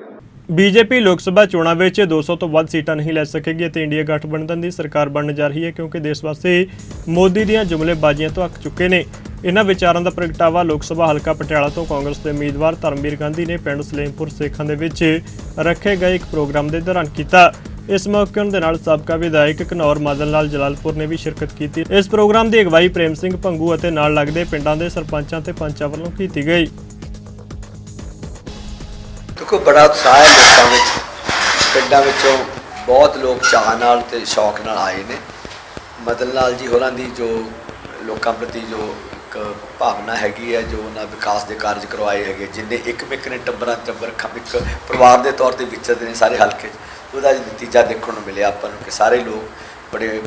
ਬੀਜੇਪੀ ਲੋਕ ਸਭਾ ਚੋਣਾਂ ਵਿੱਚ 200 ਤੋਂ ਵੱਧ ਸੀਟਾਂ ਨਹੀਂ ਲੈ ਸਕੇਗੀ ਅਤੇ ਇੰਡੀਆ ਗਠਬੰਧਨ ਦੀ ਸਰਕਾਰ ਬਣਨ ਜਾ ਰਹੀ ਹੈ ਕਿਉਂਕਿ ਦੇਸ਼ ਵਾਸੀ ਮੋਦੀ ਦੀਆਂ ਜੁਮਲੇਬਾਜ਼ੀਆਂ ਤੋਂ ਅੱਕ ਚੁੱਕੇ ਨੇ। ਇਹਨਾਂ ਵਿਚਾਰਾਂ ਦਾ ਪ੍ਰਗਟਾਵਾ ਲੋਕ ਸਭਾ ਹਲਕਾ ਪਟਿਆਲਾ ਤੋਂ ਕਾਂਗਰਸ ਦੇ ਉਮੀਦਵਾਰ ਧਰਮਵੀਰ ਗਾਂਧੀ ਨੇ ਪਿੰਡ ਸਲੇਮਪੁਰ ਸੇਖਾਂ ਦੇ ਵਿੱਚ ਰੱਖੇ ਗਏ ਇੱਕ ਪ੍ਰੋਗਰਾਮ ਦੇ ਦੌਰਾਨ ਕੀਤਾ। ਇਸ ਮੌਕੇ ਉਹਨਾਂ ਦੇ ਨਾਲ ਸਾਬਕਾ ਵਿਧਾਇਕ ਘਨੌਰ ਮਦਨ ਲਾਲ ਜਲਾਲਪੁਰ ਨੇ ਵੀ ਸ਼ਿਰਕਤ ਕੀਤੀ। ਇਸ ਪ੍ਰੋਗਰਾਮ ਦੀ ਅਗਵਾਈ ਪ੍ਰੇਮ ਸਿੰਘ ਭੰਗੂ ਅਤੇ ਨਾਲ ਲੱਗਦੇ ਪਿੰਡਾਂ ਦੇ ਸਰਪੰਚਾਂ ਤੇ ਪੰਚਾਂ ਵੱਲੋਂ ਕੀਤੀ ਗਈ। ਦੇਖੋ, ਬੜਾ ਉਤਸ਼ਾਹ ਹੈ ਲੋਕਾਂ ਵਿੱਚ। ਪਿੰਡਾਂ ਵਿੱਚੋਂ ਬਹੁਤ ਲੋਕ ਚਾਹ ਨਾਲ ਤੇ ਸ਼ੌਕ ਨਾਲ ਆਏ ਨੇ। ਮਦਨ ਲਾਲ ਜੀ ਹੋਰਾਂ ਦੀ ਜੋ ਲੋਕਾਂ ਪ੍ਰਤੀ ਜੋ ਇੱਕ ਭਾਵਨਾ ਹੈਗੀ ਹੈ ਜੋ ਉਹਨਾਂ ਵਿਕਾਸ ਦੇ ਕਾਰਜ ਕਰਵਾਏ ਹੈਗੇ, ਜਿੰਨੇ ਇੱਕ ਮਿੱਕ ਨੇ ਟੱਬਰਾਂ ਟੱਬਰ ਖ- ਇੱਕ ਪਰਿਵਾਰ ਦੇ ਤੌਰ ਤੇ ਵਿਚਰਦੇ ਨੇ ਸਾਰੇ ਹਲਕੇ 'ਚ। ਉਹਦਾ ਨਤੀਜਾ ਦੇਖਣ ਨੂੰ ਮਿਲਿਆ ਆਪਾਂ ਨੂੰ ਕਿ ਸਾਰੇ ਲੋਕ ਬੜੇ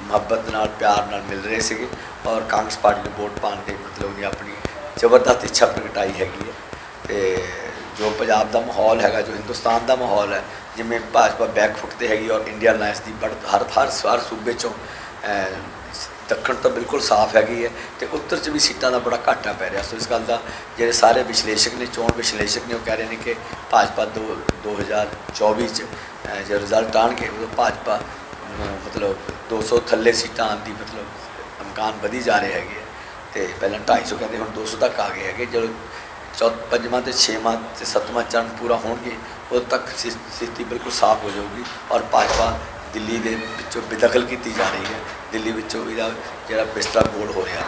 ਮੁਹੱਬਤ ਨਾਲ, ਪਿਆਰ ਨਾਲ ਮਿਲ ਰਹੇ ਸੀਗੇ ਔਰ ਕਾਂਗਰਸ ਪਾਰਟੀ ਨੂੰ ਵੋਟ ਪਾਉਣ ਦੇ ਮਤਲਬ ਉਹਨੇ ਆਪਣੀ ਜ਼ਬਰਦਸਤ ਇੱਛਾ ਪ੍ਰਗਟਾਈ ਹੈਗੀ ਹੈ। ਤੇ ਜੋ ਪੰਜਾਬ ਦਾ ਮਾਹੌਲ ਹੈਗਾ, ਜੋ ਹਿੰਦੁਸਤਾਨ ਦਾ ਮਾਹੌਲ ਹੈ, ਜਿਵੇਂ ਭਾਜਪਾ ਬੈਕਫੁੱਟ ਤੇ ਹੈਗੀ ਔਰ ਇੰਡੀਆ ਅਲਾਈਅੰਸ ਦੀ ਬੜ ਹਰ ਹਰ ਹਰ ਸੂਬੇ ਚੋਂ ਦੱਖਣ ਤਾਂ ਬਿਲਕੁਲ ਸਾਫ਼ ਹੈਗੀ ਹੈ ਤੇ ਉੱਤਰ 'ਚ ਵੀ ਸੀਟਾਂ ਦਾ ਬੜਾ ਘਾਟਾ ਪੈ ਰਿਹਾ ਸੋ ਇਸ ਗੱਲ ਦਾ ਜਿਹੜੇ ਸਾਰੇ ਵਿਸ਼ਲੇਸ਼ਕ ਨੇ ਚੋਣ ਵਿਸ਼ਲੇਸ਼ਕ ਨੇ ਉਹ ਕਹਿ ਰਹੇ ਨੇ ਕਿ ਭਾਜਪਾ ਦੋ 2024 'ਚ ਅਹ, ਜੇ ਰਿਜ਼ਲਟ ਆਣਗੇ ਉਦੋਂ ਭਾਜਪਾ ਅਹ, ਮਤਲਬ 200 ਥੱਲੇ ਸੀਟਾਂ ਆਉਣ ਦੀ ਮਤਲਬ ਇਮਕਾਨ ਵਧੀ ਜਾ ਰਹੇ ਹੈਗੇ ਆ। ਤੇ ਪਹਿਲਾਂ 250 ਕਹਿੰਦੇ ਹੁਣ 200 ਤੱਕ ਆ ਗਏ ਹੈਗੇ ਜਦੋਂ ਚੌਥ ਪੰਜਵਾਂ ਤੇ ਛੇਵਾਂ ਤੇ ਸੱਤਵਾਂ ਚਰਨ ਪੂਰਾ ਹੋਣਗੇ ਉਦੋਂ ਤੱਕ ਸਥਿ- ਸਥਿਤੀ ਬਿਲਕੁਲ ਸਾਫ਼ ਹੋ ਜਾਊਗੀ ਔਰ ਭਾਜਪਾ ਦਿੱਲੀ ਦੇ ਵਿੱਚੋਂ ਬੇਦਖਲ ਕੀਤੀ ਜਾ ਰਹੀ ਹੈ। ਦਿੱਲੀ ਵਿੱਚੋਂ ਇਹਦਾ ਜਿਹੜਾ ਬਿਸਤਰਾ ਗੋਲ ਹੋ ਰਿਹਾ।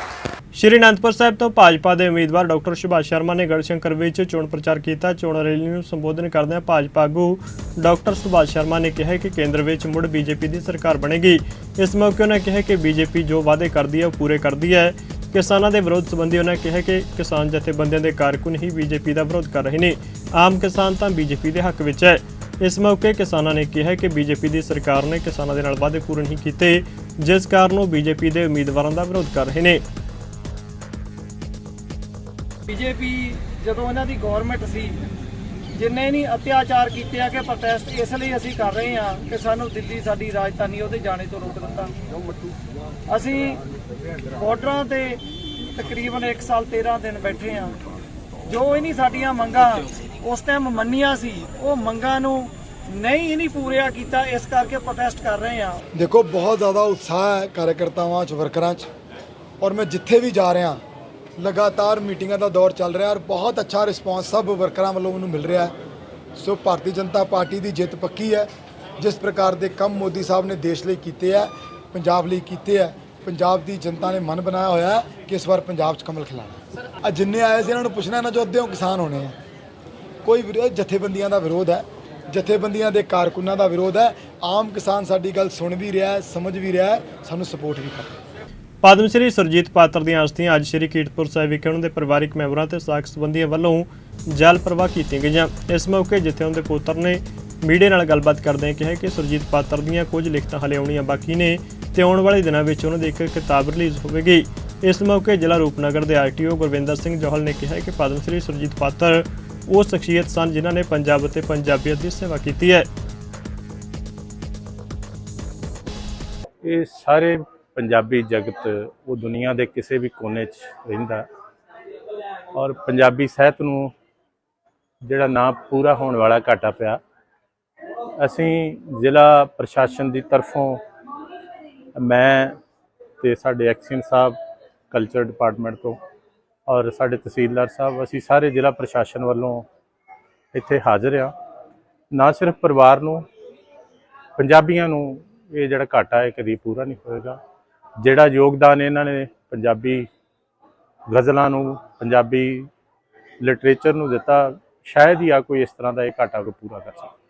ਸ਼੍ਰੀ ਅਨੰਦਪੁਰ ਸਾਹਿਬ ਤੋਂ ਭਾਜਪਾ ਦੇ ਉਮੀਦਵਾਰ ਡਾਕਟਰ ਸੁਭਾਸ਼ ਸ਼ਰਮਾ ਨੇ ਗੜਸ਼ੰਕਰ ਵਿੱਚ ਚੋਣ ਪ੍ਰਚਾਰ ਕੀਤਾ। ਚੋਣ ਰੈਲੀ ਨੂੰ ਸੰਬੋਧਨ ਕਰਦਿਆਂ ਭਾਜਪਾ ਆਗੂ ਡਾਕਟਰ ਸੁਭਾਸ਼ ਸ਼ਰਮਾ ਨੇ ਕਿਹਾ ਕਿ ਕੇਂਦਰ ਵਿੱਚ ਮੁੜ ਬੀਜੇਪੀ ਦੀ ਸਰਕਾਰ ਬਣੇਗੀ। ਇਸ ਮੌਕੇ ਉਹਨਾਂ ਕਿਹਾ ਕਿ ਬੀਜੇਪੀ ਜੋ ਵਾਅਦੇ ਕਰਦੀ ਹੈ, ਉਹ ਪੂਰੇ ਕਰਦੀ ਹੈ। ਕਿਸਾਨਾਂ ਦੇ ਵਿਰੋਧ ਸੰਬੰਧੀ ਉਹਨਾਂ ਕਿਹਾ ਕਿ ਕਿਸਾਨ ਜਥੇਬੰਦੀਆਂ ਦੇ ਕਾਰਕੁਨ ਹੀ ਬੀਜੇਪੀ ਦਾ ਵਿਰੋਧ ਕਰ ਰਹੇ ਨੇ। ਆਮ ਕਿਸਾਨ ਤਾਂ ਬੀਜੇਪੀ ਦੇ ਹੱਕ ਵਿੱਚ ਹੈ। ਇਸ ਮੌਕੇ ਕਿਸਾਨਾਂ ਨੇ ਕਿਹਾ ਕਿ ਬੀਜੇਪੀ ਦੀ ਸਰਕਾਰ ਨੇ ਕਿਸਾਨਾਂ ਦੇ ਨਾਲ ਵਾਅਦੇ ਪੂਰਨ ਨਹੀਂ ਕੀਤੇ, ਜਿਸ ਕਾਰਨ ਉਹ ਬੀਜੇਪੀ ਦੇ ਉਮੀਦਵਾਰਾਂ ਦਾ ਵਿਰੋਧ ਕਰ ਰਹੇ ਨੇ। ਬੀਜੇਪੀ ਜਦੋਂ ਇਹਨਾਂ ਦੀ ਗਵਰਨਮੈਂਟ ਸੀ, ਜਿੰਨੇ ਨਹੀਂ ਅਤਿਆਚਾਰ ਕੀਤੇ ਆ ਕਿ ਪ੍ਰੋਟੈਸਟ ਇਸ ਲਈ ਅਸੀਂ ਕਰ ਰਹੇ ਹਾਂ ਕਿ ਸਾਨੂੰ ਦਿੱਲੀ ਸਾਡੀ ਰਾਜਧਾਨੀ ਉਹਦੇ ਜਾਣੇ ਤੋਂ ਰੋਕ ਦਿੱਤਾ। ਅਸੀਂ ਬਾਰਡਰਾਂ ਤੇ ਤਕਰੀਬਨ 1 ਸਾਲ 13 ਦਿਨ ਬੈਠੇ ਆ ਜੋ ਇਹ ਨਹੀਂ ਸਾਡੀਆਂ ਮੰਗਾਂ ਉਸ ਟਾਈਮ ਮੰਨੀਆਂ ਸੀ। ਉਹ ਮੰਗਾਂ ਨੂੰ ਨਹੀਂ ਇਹ ਨਹੀਂ ਪੂਰਿਆ ਕੀਤਾ। ਇਸ ਕਰਕੇ ਪ੍ਰੋਟੈਸਟ ਕਰ ਰਹੇ ਆ ਦੇਖੋ, ਬਹੁਤ ਜ਼ਿਆਦਾ ਉਤਸ਼ਾਹ ਹੈ ਕਾਰਜਕਰਤਾਵਾਂ 'ਚ ਵਰਕਰਾਂ 'ਚ। ਔਰ ਮੈਂ ਜਿੱਥੇ ਵੀ ਜਾ ਰਿਹਾ, ਲਗਾਤਾਰ ਮੀਟਿੰਗਾਂ ਦਾ ਦੌਰ ਚੱਲ ਰਿਹਾ ਔਰ ਬਹੁਤ ਅੱਛਾ ਰਿਸਪਾਂਸ ਸਭ ਵਰਕਰਾਂ ਵੱਲੋਂ ਮੈਨੂੰ ਮਿਲ ਰਿਹਾ ਸੋ, ਭਾਰਤੀ ਜਨਤਾ ਪਾਰਟੀ ਦੀ ਜਿੱਤ ਪੱਕੀ ਹੈ। ਜਿਸ ਪ੍ਰਕਾਰ ਦੇ ਕੰਮ ਮੋਦੀ ਸਾਹਿਬ ਨੇ ਦੇਸ਼ ਲਈ ਕੀਤੇ ਹੈ, ਪੰਜਾਬ ਲਈ ਕੀਤੇ ਹੈ, ਪੰਜਾਬ ਦੀ ਜਨਤਾ ਨੇ ਮਨ ਬਣਾਇਆ ਹੋਇਆ ਕਿ ਇਸ ਵਾਰ ਪੰਜਾਬ 'ਚ ਕਮਲ ਖਿਲਾਣਾ ਆ ਜਿੰਨੇ ਆਏ ਸੀ, ਇਹਨਾਂ ਨੂੰ ਪੁੱਛਣਾ ਇਹਨਾਂ ਜੋ ਅੱਧਿਓਂ ਕਿਸਾਨ ਹੋਣੇ ਆ। ਕੋਈ ਵਿਰੋਧ ਜਥੇਬੰਦੀਆਂ ਦਾ ਵਿਰੋਧ ਹੈ। ਜਥੇਬੰਦੀਆਂ ਦੇ ਕਾਰਕੁਨਾਂ ਦਾ ਵਿਰੋਧ ਹੈ। ਆਮ ਕਿਸਾਨ ਸਾਡੀ ਗੱਲ ਸੁਣ ਵੀ ਰਿਹਾ ਹੈ, ਸਮਝ ਵੀ ਰਿਹਾ ਹੈ। ਸਾਨੂੰ ਸਪੋਰਟ ਵੀ ਕਰ ਰਿਹਾ ਪਦਮ ਸ਼੍ਰੀ ਸੁਰਜੀਤ ਪਾਤਰ ਦੀਆਂ ਅਸਥੀਆਂ ਅੱਜ ਸ਼੍ਰੀ ਕੀਰਤਪੁਰ ਸਾਹਿਬ ਵਿਖੇ ਉਹਨਾਂ ਦੇ ਪਰਿਵਾਰਕ ਮੈਂਬਰਾਂ ਤੇ ਸਾਖ ਸੰਬੰਧੀਆਂ ਵੱਲੋਂ ਜਲ ਪ੍ਰਵਾਹ ਕੀਤੀਆਂ ਗਈਆਂ। ਇਸ ਮੌਕੇ ਜਿੱਥੇ ਉਹਨਾਂ ਦੇ ਪੁੱਤਰ ਨੇ ਮੀਡੀਆ ਨਾਲ ਗੱਲਬਾਤ ਕਰਦਿਆਂ ਕਿਹਾ ਕਿ ਸੁਰਜੀਤ ਪਾਤਰ ਦੀਆਂ ਕੁਝ ਲਿਖਤਾਂ ਹਲੇ ਆਉਣੀਆਂ ਬਾਕੀ ਨੇ ਤੇ ਆਉਣ ਵਾਲੇ ਦਿਨਾਂ ਵਿੱਚ ਉਹਨਾਂ ਦੀ ਇੱਕ ਕਿਤਾਬ ਰਿਲੀਜ਼ ਹੋਵੇਗੀ। ਇਸ ਮੌਕੇ ਜ਼ਿਲ੍ਹਾ ਰੂਪਨਗਰ ਦੇ ਆਰਟੀਓ ਗੁਰਵਿੰਦਰ ਸਿੰਘ ਜੋਹਲ ਨੇ ਕਿਹਾ ਕਿ ਪਦਮ ਸ਼੍ਰੀ ਸੁਰਜੀਤ ਪਾਤਰ ਉਹ ਸ਼ਖਸੀਅਤ ਸਨ ਜਿਨ੍ਹਾਂ ਨੇ ਪੰਜਾਬ ਅਤੇ ਪੰਜਾਬੀਅਤ ਦੀ ਸੇਵਾ ਕੀਤੀ ਹੈ। ਇਹ ਸਾਰੇ ਪੰਜਾਬੀ ਜਗਤ ਉਹ ਦੁਨੀਆ ਦੇ ਕਿਸੇ ਵੀ ਕੋਨੇ 'ਚ ਰਹਿੰਦਾ ਔਰ ਪੰਜਾਬੀ ਸਾਹਿਤ ਨੂੰ ਜਿਹੜਾ ਨਾ ਪੂਰਾ ਹੋਣ ਵਾਲਾ ਘਾਟਾ ਪਿਆ। ਅਸੀਂ ਜ਼ਿਲ੍ਹਾ ਪ੍ਰਸ਼ਾਸਨ ਦੀ ਤਰਫੋਂ ਮੈਂ ਤੇ ਸਾਡੇ ਐਕਸ਼ਨ ਸਾਹਿਬ ਕਲਚਰ ਡਿਪਾਰਟਮੈਂਟ ਤੋਂ ਔਰ ਸਾਡੇ ਤਹਿਸੀਲਦਾਰ ਸਾਹਿਬ, ਅਸੀਂ ਸਾਰੇ ਜ਼ਿਲ੍ਹਾ ਪ੍ਰਸ਼ਾਸਨ ਵੱਲੋਂ ਇੱਥੇ ਹਾਜ਼ਰ ਆ ਨਾ ਸਿਰਫ ਪਰਿਵਾਰ ਨੂੰ, ਪੰਜਾਬੀਆਂ ਨੂੰ ਇਹ ਜਿਹੜਾ ਘਾਟਾ ਹੈ ਕਦੀ ਪੂਰਾ ਨਹੀਂ ਹੋਏਗਾ। ਜਿਹੜਾ ਯੋਗਦਾਨ ਇਹਨਾਂ ਨੇ ਪੰਜਾਬੀ ਗਜ਼ਲਾਂ ਨੂੰ, ਪੰਜਾਬੀ ਲਿਟਰੇਚਰ ਨੂੰ ਦਿੱਤਾ, ਸ਼ਾਇਦ ਹੀ ਆ ਕੋਈ ਇਸ ਤਰ੍ਹਾਂ ਦਾ ਇਹ ਘਾਟਾ ਕੋਈ ਪੂਰਾ ਕਰ ਸਕੇ।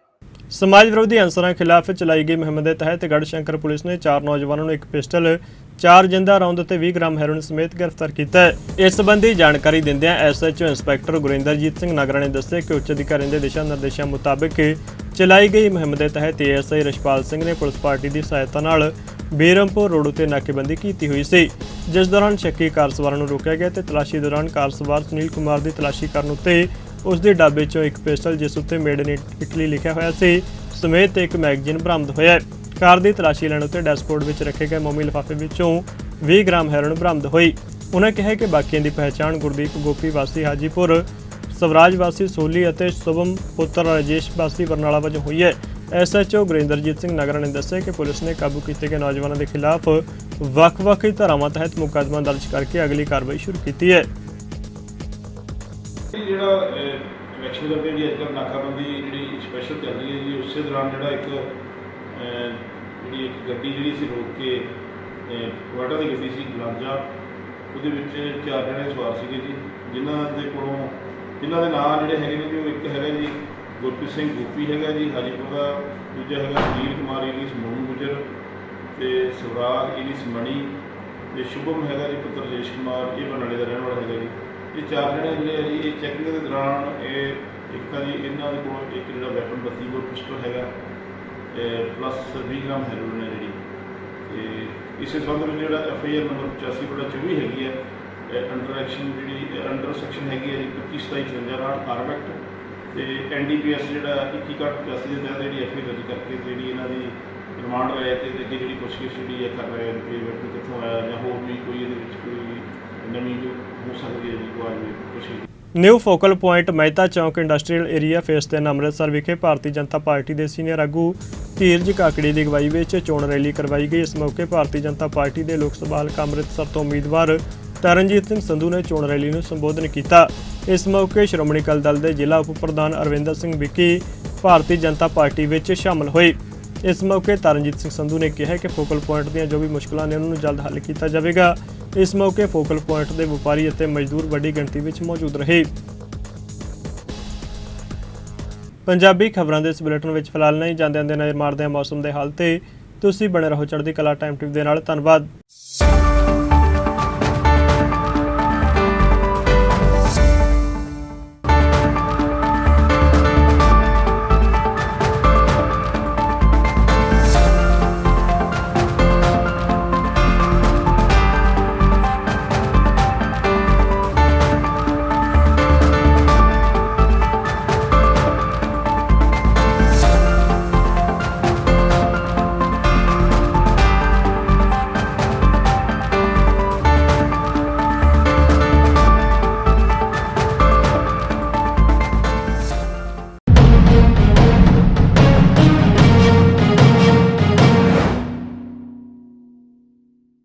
ਸਮਾਜ ਵਿਰੋਧੀ ਅਨਸਰਾਂ ਖਿਲਾਫ ਚਲਾਈ ਗਈ ਮੁਹਿੰਮ ਦੇ ਤਹਿਤ ਗੜਸ਼ੰਕਰ ਪੁਲਿਸ ਨੇ ਚਾਰ ਨੌਜਵਾਨਾਂ ਨੂੰ ਇੱਕ ਪਿਸਟਲ, ਚਾਰ ਜਿੰਦਾ ਰੌਂਦ ਅਤੇ 20 ਗ੍ਰਾਮ ਹੈਰੋਇਨ ਸਮੇਤ ਗ੍ਰਿਫਤਾਰ ਕੀਤਾ ਹੈ। ਇਸ ਸੰਬੰਧੀ ਜਾਣਕਾਰੀ ਦਿੰਦਿਆਂ ਐਸਐਚਓ ਇੰਸਪੈਕਟਰ ਗੁਰਿੰਦਰਜੀਤ ਸਿੰਘ ਨਗਰਾ ਨੇ ਦੱਸਿਆ ਕਿ ਉੱਚ ਅਧਿਕਾਰੀਆਂ ਦੇ ਦਿਸ਼ਾ ਨਿਰਦੇਸ਼ਾਂ ਮੁਤਾਬਕ ਚਲਾਈ ਗਈ ਮੁਹਿੰਮ ਦੇ ਤਹਿਤ ਏਐਸਆਈ ਰਸ਼ਪਾਲ ਸਿੰਘ ਨੇ ਪੁਲਿਸ ਪਾਰਟੀ ਦੀ ਸਹਾਇਤਾ ਨਾਲ ਬੀਰਮਪੁਰ ਰੋਡ ਉਤੇ ਨਾਕੇਬੰਦੀ ਕੀਤੀ ਹੋਈ ਸੀ, ਜਿਸ ਦੌਰਾਨ ਸ਼ੱਕੀ ਕਾਰ ਸਵਾਰਾਂ ਨੂੰ ਰੋਕਿਆ ਗਿਆ ਤੇ ਤਲਾਸ਼ੀ ਦੌਰਾਨ ਕਾਰ ਸਵਾਰ ਸੁਨੀਲ ਕੁਮਾਰ ਦੀ ਤਲਾਸ਼ੀ ਕਰਨ ਉੱਤੇ ਉਸ ਦੇ ਡੱਬੇ 'ਚੋਂ ਇੱਕ ਪਿਸਟਲ ਜਿਸ ਉੱਤੇ ਮੇਡ ਇਨ ਇਟਲੀ ਲਿਖਿਆ ਹੋਇਆ ਸੀ, ਸਮੇਤ ਇੱਕ ਮੈਗਜ਼ੀਨ ਬਰਾਮਦ ਹੋਇਆ ਹੈ। ਕਾਰ ਦੀ ਤਲਾਸ਼ੀ ਲੈਣ ਉੱਤੇ ਡੈਸ਼ਬੋਰਡ ਵਿੱਚ ਰੱਖੇ ਗਏ ਮੋਮੀ ਲਿਫਾਫੇ ਵਿੱਚੋਂ 20 ਗ੍ਰਾਮ ਹੈਰੋਇਨ ਬਰਾਮਦ ਹੋਈ। ਉਹਨਾਂ ਕਿਹਾ ਕਿ ਬਾਕੀਆਂ ਦੀ ਪਹਿਚਾਣ ਗੁਰਦੀਪ ਗੋਪੀ ਵਾਸੀ ਹਾਜੀਪੁਰ, ਸਵਰਾਜ ਵਾਸੀ ਸੋਲੀ ਅਤੇ ਸ਼ੁਭਮ ਪੁੱਤਰ ਰਾਜੇਸ਼ ਵਾਸੀ ਬਰਨਾਲਾ ਵਜੋਂ ਹੋਈ ਹੈ। ਐਸਐਚਓ ਗੁਰਿੰਦਰਜੀਤ ਸਿੰਘ ਨਗਰ ਨੇ ਦੱਸਿਆ ਕਿ ਪੁਲਿਸ ਨੇ ਕਾਬੂ ਕੀਤੇ ਗਏ ਨੌਜਵਾਨਾਂ ਦੇ ਖਿਲਾਫ ਵੱਖ-ਵੱਖ ਧਾਰਾਵਾਂ ਤਹਿਤ ਮੁਕੱਦਮਾ ਦਰਜ ਕਰਕੇ ਅਗਲੀ ਕਾਰਵਾਈ ਸ਼ੁਰੂ ਕੀਤੀ ਹੈ। ਇਹ ਜਿਹੜਾ ਇਲੈਕਸ਼ਨ ਕਰਕੇ ਜਿਹੜੀ ਅੱਜ ਕੱਲ੍ਹ ਨਾਕਾਬੰਦੀ ਜਿਹੜੀ ਸਪੈਸ਼ਲ ਚੱਲ ਰਹੀ ਹੈ ਜੀ, ਉਸੇ ਦੌਰਾਨ ਜਿਹੜਾ ਇੱਕ ਜਿਹੜੀ ਇੱਕ ਗੱਡੀ ਜਿਹੜੀ ਸੀ ਰੋਕ ਕੇ ਵਾਟਾ ਦੀ ਗੱਡੀ ਸੀ ਗਲਾਂਜਾ ਉਹਦੇ ਵਿੱਚ ਚਾਰ ਜਣੇ ਸਵਾਰ ਸੀਗੇ ਜੀ, ਜਿਨ੍ਹਾਂ ਦੇ ਕੋਲੋਂ, ਜਿਨ੍ਹਾਂ ਦੇ ਨਾਂ ਜਿਹੜੇ ਹੈਗੇ ਨੇ ਜੀ, ਉਹ ਇੱਕ ਹੈਗਾ ਜੀ, ਗੁਰਪ੍ਰੀਤ ਸਿੰਘ ਗੋਪੀ ਹੈਗਾ ਜੀ ਹਾਜੀਪੁਰ ਦਾ ਦੂਜਾ ਹੈਗਾ ਸੁਨੀਲ ਕੁਮਾਰ ਇਲੀਸ ਮੋਹਨ ਗੁਜਰ, ਤੇ ਸਵਰਾਗ ਇਲੀਸ ਮਣੀ, ਤੇ ਸ਼ੁਭਮ ਹੈਗਾ ਜੀ, ਪੁੱਤਰ ਰਜੇਸ਼ ਕੁਮਾਰ, ਇਹ ਬਰਨਾਲੇ ਦਾ ਰਹਿਣ ਵਾਲਾ ਹੈਗਾ ਜੀ। ਇਹ ਚਾਰ ਜਣੇ ਜਿਹੜੇ ਆ ਜੀ, ਇਹ ਚੈਕਿੰਗ ਦੇ ਦੌਰਾਨ ਇਹ ਇੱਕ ਤਾਂ ਜੀ ਇਹਨਾਂ ਦੇ ਕੋਲ ਇੱਕ ਜਿਹੜਾ ਵੈਪਨ 32 ਬੋਰ ਪਿਸਟਲ ਹੈਗਾ ਪਲੱਸ 20 ਗ੍ਰਾਮ ਹੈਰੋਇਨ ਹੈ ਜਿਹੜੀ। ਤੇ ਇਸੇ ਸੰਬੰਧ ਵਿੱਚ ਜਿਹੜਾ ਐਫ ਆਈ ਆਰ ਨੰਬਰ 85 ਬੜਾ 24 ਹੈਗੀ ਹੈ ਅੰਡਰ ਐਕਸ਼ਨ ਜਿਹੜੀ ਅੰਡਰ ਸੈਕਸ਼ਨ ਹੈਗੀ ਹੈ ਜੀ 25 27 56 ਆਰਮ ਐਕਟ ਤੇ ਐਨਡੀਪੀਐਸ ਜਿਹੜਾ 2185 ਦੇ ਤਹਿਤ ਜਿਹੜੀ ਐਫ ਆਈ ਦਰਜ ਕਰਕੇ ਜਿਹੜੀ ਇਹਨਾਂ ਦੀ ਰਿਮਾਂਡ ਲੈ ਤੇ ਅੱਗੇ ਜਿਹੜੀ ਪੁੱਛਗਿੱਛ ਜਿਹੜੀ ਹੈ ਕਰ ਰਹੇ ਹਨ ਕਿ ਕਿੱਥੋਂ ਆਇਆ ਜਾਂ ਹੋਰ ਵੀ ਕੋਈ ਇਹਦੇ ਵਿੱਚ ਕੋਈ ਨਵੀਂ ਜੋ ਹੋ ਸਕਦੀ ਹੈ ਜੀ ਕੋਈ ਆਦਮੀ ਨਿਊ ਫੋਕਲ ਪੁਆਇੰਟ ਮਹਿਤਾ ਚੌਂਕ ਇੰਡਸਟਰੀਅਲ ਏਰੀਆ ਫੇਸ 3 ਅੰਮ੍ਰਿਤਸਰ ਵਿਖੇ ਭਾਰਤੀ ਜਨਤਾ ਪਾਰਟੀ ਦੇ ਸੀਨੀਅਰ ਆਗੂ ਧੀਰਜ ਕਾਕੜੀ ਦੀ ਅਗਵਾਈ ਵਿੱਚ ਚੋਣ ਰੈਲੀ ਕਰਵਾਈ ਗਈ। ਇਸ ਮੌਕੇ ਭਾਰਤੀ ਜਨਤਾ ਪਾਰਟੀ ਦੇ ਲੋਕ ਸਭਾ ਹਲਕਾ ਅੰਮ੍ਰਿਤਸਰ ਤੋਂ ਉਮੀਦਵਾਰ ਤਰਨਜੀਤ ਸਿੰਘ ਸੰਧੂ ਨੇ ਚੋਣ ਰੈਲੀ ਨੂੰ ਸੰਬੋਧਨ ਕੀਤਾ। ਇਸ ਮੌਕੇ ਸ਼੍ਰੋਮਣੀ ਅਕਾਲੀ ਦਲ ਦੇ ਜ਼ਿਲ੍ਹਾ ਉਪ ਪ੍ਰਧਾਨ ਅਰਵਿੰਦਰ ਸਿੰਘ ਵਿੱਕੀ ਭਾਰਤੀ ਜਨਤਾ ਪਾਰਟੀ ਵਿੱਚ ਸ਼ਾਮਲ ਹੋਏ। ਇਸ ਮੌਕੇ ਤਰਨਜੀਤ ਸਿੰਘ ਸੰਧੂ ਨੇ ਕਿਹਾ ਕਿ ਫੋਕਲ ਪੁਆਇੰਟ ਦੀਆਂ ਜੋ ਵੀ ਮੁਸ਼ਕਲਾਂ ਨੇ, ਉਹਨਾਂ ਨੂੰ ਜਲਦ ਹੱਲ ਕੀਤਾ ਜਾਵੇਗਾ। ਇਸ ਮੌਕੇ ਫੋਕਲ ਪੁਆਇੰਟ ਦੇ ਵਪਾਰੀ ਅਤੇ ਮਜ਼ਦੂਰ ਵੱਡੀ ਗਿਣਤੀ ਵਿੱਚ ਮੌਜੂਦ ਰਹੇ। ਪੰਜਾਬੀ ਖਬਰਾਂ ਦੇ ਇਸ ਬੁਲੇਟਿਨ ਵਿੱਚ ਫਿਲਹਾਲ ਨਹੀਂ ਜਾਂਦੇ ਆਂਦੇ ਨਜ਼ਰ ਮਾਰਦੇ ਹਾਂ ਮੌਸਮ ਦੇ ਹਾਲ ਤੇ ਤੁਸੀਂ ਬਣੇ ਰਹੋ ਚੜ੍ਹਦੀ ਕਲਾ ਟਾਈਮ ਟਿਪ ਦੇ ਨਾਲ। ਧੰਨਵਾਦ।